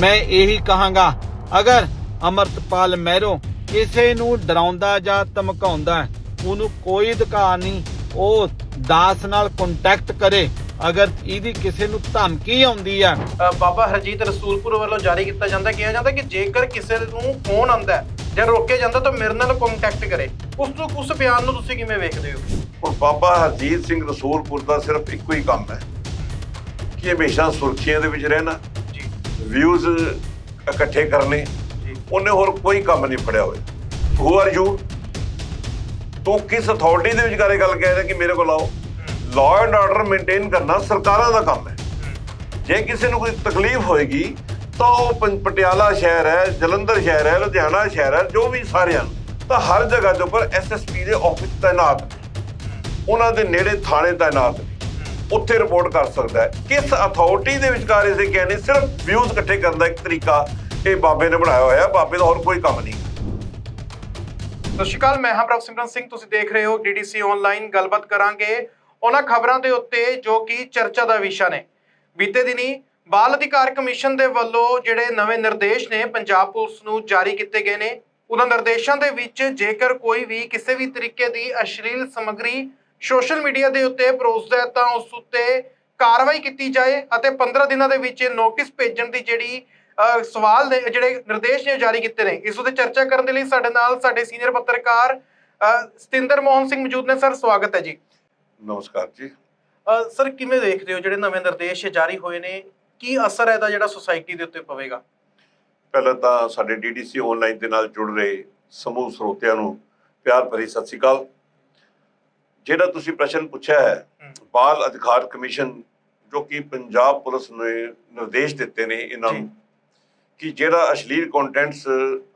ਮੈਂ ਇਹੀ ਕਹਾਂਗਾ ਅਗਰ ਅਮਰਤਪਾਲ ਮਹਿਰੋ ਕਿਸੇ ਨੂੰ ਡਰਾਉਂਦਾ ਜਾਂ ਧਮਕਾਉਂਦਾ ਉਹਨੂੰ ਕੋਈ ਅਧਿਕਾਰ ਨਹੀਂ ਉਹ ਦਾਸ ਨਾਲ ਕੰਟੈਕਟ ਕਰੇ। ਅਗਰ ਇਹਦੀ ਕਿਸੇ ਨੂੰ ਧਮਕੀ ਆਉਂਦੀ ਆ। ਬਾਬਾ ਹਰਜੀਤ ਰਸੂਲਪੁਰ ਵੱਲੋਂ ਜਾਰੀ ਕੀਤਾ ਜਾਂਦਾ ਕਿਹਾ ਜਾਂਦਾ ਕਿ ਜੇਕਰ ਕਿਸੇ ਨੂੰ ਫੋਨ ਆਉਂਦਾ ਜਾਂ ਰੋਕਿਆ ਜਾਂਦਾ ਤਾਂ ਮੇਰੇ ਨਾਲ ਕੰਟੈਕਟ ਕਰੇ। ਉਸ ਤੋਂ ਉਸ ਬਿਆਨ ਨੂੰ ਤੁਸੀਂ ਕਿਵੇਂ ਵੇਖਦੇ ਹੋ? ਹੁਣ ਬਾਬਾ ਹਰਜੀਤ ਸਿੰਘ ਰਸੂਲਪੁਰ ਦਾ ਸਿਰਫ ਇੱਕੋ ਹੀ ਕੰਮ ਹੈ ਕਿ ਹਮੇਸ਼ਾ ਸੁਰਖੀਆਂ ਦੇ ਵਿੱਚ ਰਹਿਣਾ। ਵਿਊਜ਼ ਇਕੱਠੇ ਕਰਨੇ ਉਹਨੇ ਹੋਰ ਕੋਈ ਕੰਮ ਨਹੀਂ ਫੜਿਆ ਹੋਇਆ। ਹੂ ਆਰ ਯੂ ਤੂੰ ਕਿਸ ਅਥਾਰਟੀ ਦੇ ਵਿਚਾਰੇ ਗੱਲ ਕਹਿ ਰਿਹਾ ਕਿ ਮੇਰੇ ਕੋਲ ਆਓ? ਲਾਅ ਐਂਡ ਆਰਡਰ ਮੇਨਟੇਨ ਕਰਨਾ ਸਰਕਾਰਾਂ ਦਾ ਕੰਮ ਹੈ। ਜੇ ਕਿਸੇ ਨੂੰ ਕੋਈ ਤਕਲੀਫ ਹੋਏਗੀ ਤਾਂ ਉਹ ਪਟਿਆਲਾ ਸ਼ਹਿਰ ਹੈ ਜਲੰਧਰ ਸ਼ਹਿਰ ਹੈ ਲੁਧਿਆਣਾ ਸ਼ਹਿਰ ਹੈ ਜੋ ਵੀ ਸਾਰਿਆਂ ਤਾਂ ਹਰ ਜਗ੍ਹਾ ਦੇ ਉੱਪਰ ਐਸਐਸਪੀ ਦੇ ਆਫਿਸ ਤਾਇਨਾਤ ਉਹਨਾਂ ਦੇ ਨੇੜੇ ਥਾਣੇ ਤਾਇਨਾਤ ਉੱਥੇ ਰਿਪੋਰਟ ਕਰ ਸਕਦਾ ਹੈ। ਕਿਸ ਅਥਾਰਟੀ ਦੇ ਵਿਚਕਾਰ ਇਸੇ ਕਹਿੰਦੇ ਸਿਰਫ ਵਿਊਜ਼ ਇਕੱਠੇ ਕਰਨ ਦਾ ਇੱਕ ਤਰੀਕਾ ਇਹ ਬਾਬੇ ਨੇ ਬਣਾਇਆ ਹੋਇਆ। ਬਾਬੇ ਦਾ ਹੋਰ ਕੋਈ ਕੰਮ ਨਹੀਂ। ਸਤਿ ਸ਼੍ਰੀ ਅਕਾਲ, ਮੈਂ ਹਾਂ ਪ੍ਰਭ ਸਿਮਰਨ ਸਿੰਘ। ਤੁਸੀਂ ਦੇਖ ਰਹੇ ਹੋ ਡੀਡੀਸੀ ਆਨਲਾਈਨ ਗੱਲਬਾਤ ਕਰਾਂਗੇ ਉਹਨਾਂ ਖਬਰਾਂ ਦੇ ਉੱਤੇ ਜੋ ਕਿ ਚਰਚਾ ਦਾ ਵਿਸ਼ਾ ਨੇ। ਬੀਤੇ ਦਿਨੀ ਬਾਲ ਅਧਿਕਾਰ ਕਮਿਸ਼ਨ ਦੇ ਵੱਲੋਂ ਜਿਹੜੇ ਨਵੇਂ ਨਿਰਦੇਸ਼ ਨੇ, ਪੰਜਾਬ ਪੁਲਿਸ ਨੂੰ ਜਾਰੀ ਕੀਤੇ ਗਏ ਨੇ, ਉਹਨਾਂ ਨਿਰਦੇਸ਼ਾਂ ਦੇ ਵਿੱਚ ਜੇਕਰ ਕੋਈ ਵੀ ਕਿਸੇ ਵੀ ਤਰੀਕੇ ਦੀ ਅਸ਼ਲੀਲ ਸਮੱਗਰੀ ਸੋਸ਼ਲ ਮੀਡੀਆ ਦੇ ਉੱਤੇ ਪਰੋਸਦਾ ਤਾਂ ਉਸ ਉੱਤੇ ਕਾਰਵਾਈ ਕੀਤੀ ਜਾਏ ਅਤੇ 15 ਦਿਨਾਂ ਦੇ ਵਿੱਚ ਨੋਟਿਸ ਭੇਜਣ ਦੀ ਜਿਹੜੀ ਸਵਾਲ ਨੇ ਜਿਹੜੇ ਨਿਰਦੇਸ਼ ਨੇ ਜਾਰੀ ਕੀਤੇ ਨੇ। ਇਸ ਉੱਤੇ ਚਰਚਾ ਕਰਨ ਦੇ ਲਈ ਸਾਡੇ ਨਾਲ ਸਾਡੇ ਸੀਨੀਅਰ ਪੱਤਰਕਾਰ ਸਤਿੰਦਰ ਮੋਹਨ ਸਿੰਘ ਮੌਜੂਦ ਨੇ। ਸਰ ਸਵਾਗਤ ਹੈ ਜੀ। ਨਮਸਕਾਰ ਜੀ। ਸਰ ਕਿਵੇਂ ਦੇਖਦੇ ਹੋ ਜਿਹੜੇ ਨਵੇਂ ਨਿਰਦੇਸ਼ ਜਾਰੀ ਹੋਏ ਨੇ? ਕੀ ਅਸਰ ਹੈ ਇਹਦਾ ਜਿਹੜਾ ਸੁਸਾਇਟੀ ਦੇ ਉੱਤੇ ਪਵੇਗਾ? ਪਹਿਲਾਂ ਤਾਂ ਸਾਡੇ ਡੀਡੀਸੀ ਆਨਲਾਈਨ ਦੇ ਨਾਲ ਜੁੜ ਰਹੇ ਸਮੂਹ ਸਰੋਤਿਆਂ ਨੂੰ ਪਿਆਰ ਭਰੀ ਸਤਿ ਸ੍ਰੀ ਅਕਾਲ। ਜਿਹੜਾ ਤੁਸੀਂ ਪ੍ਰਸ਼ਨ ਪੁੱਛਿਆ ਹੈ। ਬਾਲ ਅਧਿਕਾਰ ਕਮਿਸ਼ਨ ਜੋ ਕਿ ਪੰਜਾਬ ਪੁਲਿਸ ਨੇ ਨਿਰਦੇਸ਼ ਦਿੱਤੇ ਨੇ ਇਹਨਾਂ। ਨੂੰ ਕਿ ਜਿਹੜਾ ਅਸ਼ਲੀਲ ਕੰਟੈਂਟਸ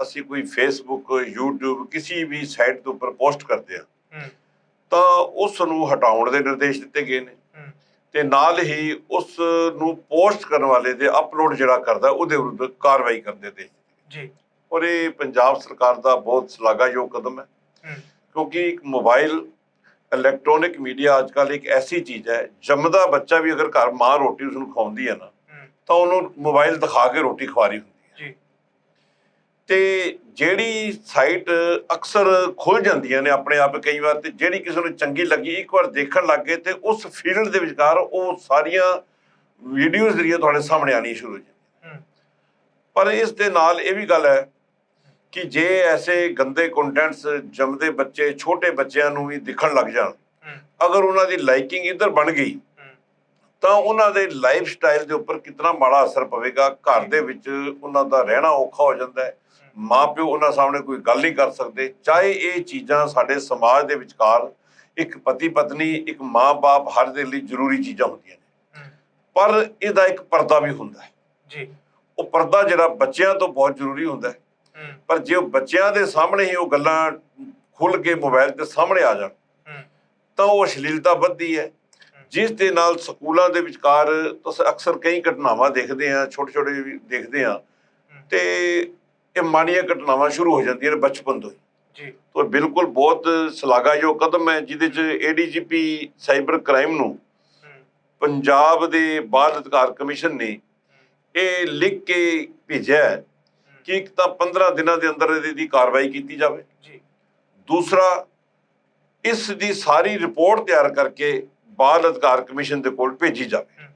ਅਸੀਂ ਕੋਈ ਫੇਸਬੁੱਕ YouTube ਕਿਸੇ ਵੀ ਸਾਈਟ ਦੇ ਉੱਪਰ ਪੋਸਟ ਕਰਦੇ ਆ ਤਾਂ ਉਸ ਨੂੰ ਹਟਾਉਣ ਦੇ ਨਿਰਦੇਸ਼ ਦਿੱਤੇ ਗਏ ਨੇ। ਤੇ ਨਾਲ ਹੀ ਉਸ ਨੂੰ ਪੋਸਟ ਕਰਨ ਵਾਲੇ ਦੇ ਅਪਲੋਡ ਜਿਹੜਾ ਕਰਦਾ ਉਹਦੇ ਵਿਰੁੱਧ ਕਾਰਵਾਈ ਕਰਨ ਦੇ ਜੀ। ਔਰ ਇਹ ਪੰਜਾਬ ਸਰਕਾਰ ਦਾ ਬਹੁਤ ਸ਼ਲਾਘਾਯੋਗ ਕਦਮ ਹੂੰ। ਕਿਉਂਕਿ ਇੱਕ ਮੋਬਾਈਲ ਇਲੈਕਟ੍ਰੋਨਿਕ ਮੀਡੀਆ ਅੱਜਕੱਲ ਇੱਕ ਐਸੀ ਚੀਜ਼ ਹੈ ਜੰਮਦਾ ਬੱਚਾ ਵੀ ਅਗਰ ਘਰ ਮਾਂ ਰੋਟੀ ਉਸ ਨੂੰ ਖਵਾਉਂਦੀ ਹੈ ਨਾ ਤਾਂ ਉਹਨੂੰ ਮੋਬਾਈਲ ਦਿਖਾ ਕੇ ਰੋਟੀ ਖਵਾ ਰਹੀ ਹੁੰਦੀ ਹੈ। ਜੀ। ਤੇ ਜਿਹੜੀ ਸਾਈਟ ਅਕਸਰ ਖੁੱਲ ਜਾਂਦੀਆਂ ਨੇ ਆਪਣੇ ਆਪ ਕਈ ਵਾਰ ਤੇ ਜਿਹੜੀ ਕਿਸੇ ਨੂੰ ਚੰਗੀ ਲੱਗੀ ਇੱਕ ਵਾਰ ਦੇਖਣ ਲੱਗ ਗਏ ਤੇ ਉਸ ਫੀਲਡ ਦੇ ਵਿਚਕਾਰ ਉਹ ਸਾਰੀਆਂ ਵੀਡੀਓਜ਼ ਜਿਹੜੀਆਂ ਤੁਹਾਡੇ ਸਾਹਮਣੇ ਆਣੀ ਸ਼ੁਰੂ ਹੋ ਜਾਂਦੀਆਂ। ਪਰ ਇਸ ਦੇ ਨਾਲ ਇਹ ਵੀ ਗੱਲ ਹੈ ਕਿ ਜੇ ਐਸੇ ਗੰਦੇ ਕੰਟੈਂਟਸ ਜੰਮਦੇ ਬੱਚੇ ਛੋਟੇ ਬੱਚਿਆਂ ਨੂੰ ਵੀ ਦਿਖਣ ਲੱਗ ਜਾਣ ਅਗਰ ਉਹਨਾਂ ਦੀ ਲਾਈਕਿੰਗ ਇੱਧਰ ਬਣ ਗਈ ਤਾਂ ਉਹਨਾਂ ਦੇ ਲਾਈਫ ਸਟਾਈਲ ਦੇ ਉੱਪਰ ਕਿੰਨਾ ਮਾੜਾ ਅਸਰ ਪਵੇਗਾ ਘਰ ਦੇ ਵਿੱਚ ਉਹਨਾਂ ਦਾ ਰਹਿਣਾ ਔਖਾ ਹੋ ਜਾਂਦਾ ਹੈ। ਮਾਪਿਓ ਉਹਨਾਂ ਸਾਹਮਣੇ ਕੋਈ ਗੱਲ ਨਹੀਂ ਕਰ ਸਕਦੇ। ਚਾਹੇ ਇਹ ਚੀਜ਼ਾਂ ਸਾਡੇ ਸਮਾਜ ਦੇ ਵਿਚਕਾਰ ਇੱਕ ਪਤੀ ਪਤਨੀ ਇੱਕ ਮਾਂ-ਬਾਪ ਹਰ ਦੇ ਲਈ ਜ਼ਰੂਰੀ ਚੀਜ਼ਾਂ ਹੁੰਦੀਆਂ ਨੇ। ਪਰ ਇਹਦਾ ਇੱਕ ਪਰਦਾ ਵੀ ਹੁੰਦਾ ਹੈ। ਜੀ। ਉਹ ਪਰਦਾ ਜਿਹੜਾ ਬੱਚਿਆਂ ਤੋਂ ਬਹੁਤ ਜ਼ਰੂਰੀ ਹੁੰਦਾ ਹੂੰ। ਪਰ ਜੇ ਉਹ ਬੱਚਿਆਂ ਦੇ ਸਾਹਮਣੇ ਹੀ ਉਹ ਗੱਲਾਂ ਖੁੱਲ ਕੇ ਮੋਬਾਈਲ ਤੇ ਸਾਹਮਣੇ ਆ ਜਾਣ ਤਾਂ ਉਹ ਅਸ਼ਲੀਲਤਾ ਵੱਧਦੀ ਹੈ। ਜਿਸ ਦੇ ਨਾਲ ਸਕੂਲਾਂ ਦੇ ਵਿਚਕਾਰ ਤੁਸੀਂ ਅਕਸਰ ਕਈ ਘਟਨਾਵਾਂ ਦੇਖਦੇ ਆ ਛੋਟੇ ਛੋਟੇ ਵੀ ਦੇਖਦੇ ਆ ਤੇ ਇਹ ਮਾੜੀਆਂ ਘਟਨਾਵਾਂ ਸ਼ੁਰੂ ਹੋ ਜਾਂਦੀਆਂ ਨੇ ਬਚਪਨ ਤੋਂ ਜੀ। ਤਾਂ ਬਿਲਕੁਲ ਬਹੁਤ ਸ਼ਲਾਘਾਯੋਗ ਕਦਮ ਹੈ ਜਿਹਦੇ ਚ ਏਡੀਜੀਪੀ ਸਾਈਬਰ ਕ੍ਰਾਈਮ ਨੂੰ ਪੰਜਾਬ ਦੇ ਬਾਲ ਅਧਿਕਾਰ ਕਮਿਸ਼ਨ ਨੇ ਇਹ ਲਿਖ ਕੇ ਭੇਜਿਆ ਕਿ ਇੱਕ ਤਾਂ 15 ਦਿਨਾਂ ਦੇ ਅੰਦਰ ਇਹਦੀ ਕਾਰਵਾਈ ਕੀਤੀ ਜਾਵੇ। ਜੀ। ਦੂਸਰਾ ਇਸ ਦੀ ਸਾਰੀ ਰਿਪੋਰਟ ਤਿਆਰ ਕਰਕੇ ਬਾਲ ਅਧਿਕਾਰ ਕਮਿਸ਼ਨ ਦੇ ਕੋਲ ਭੇਜੀ ਜਾਵੇ।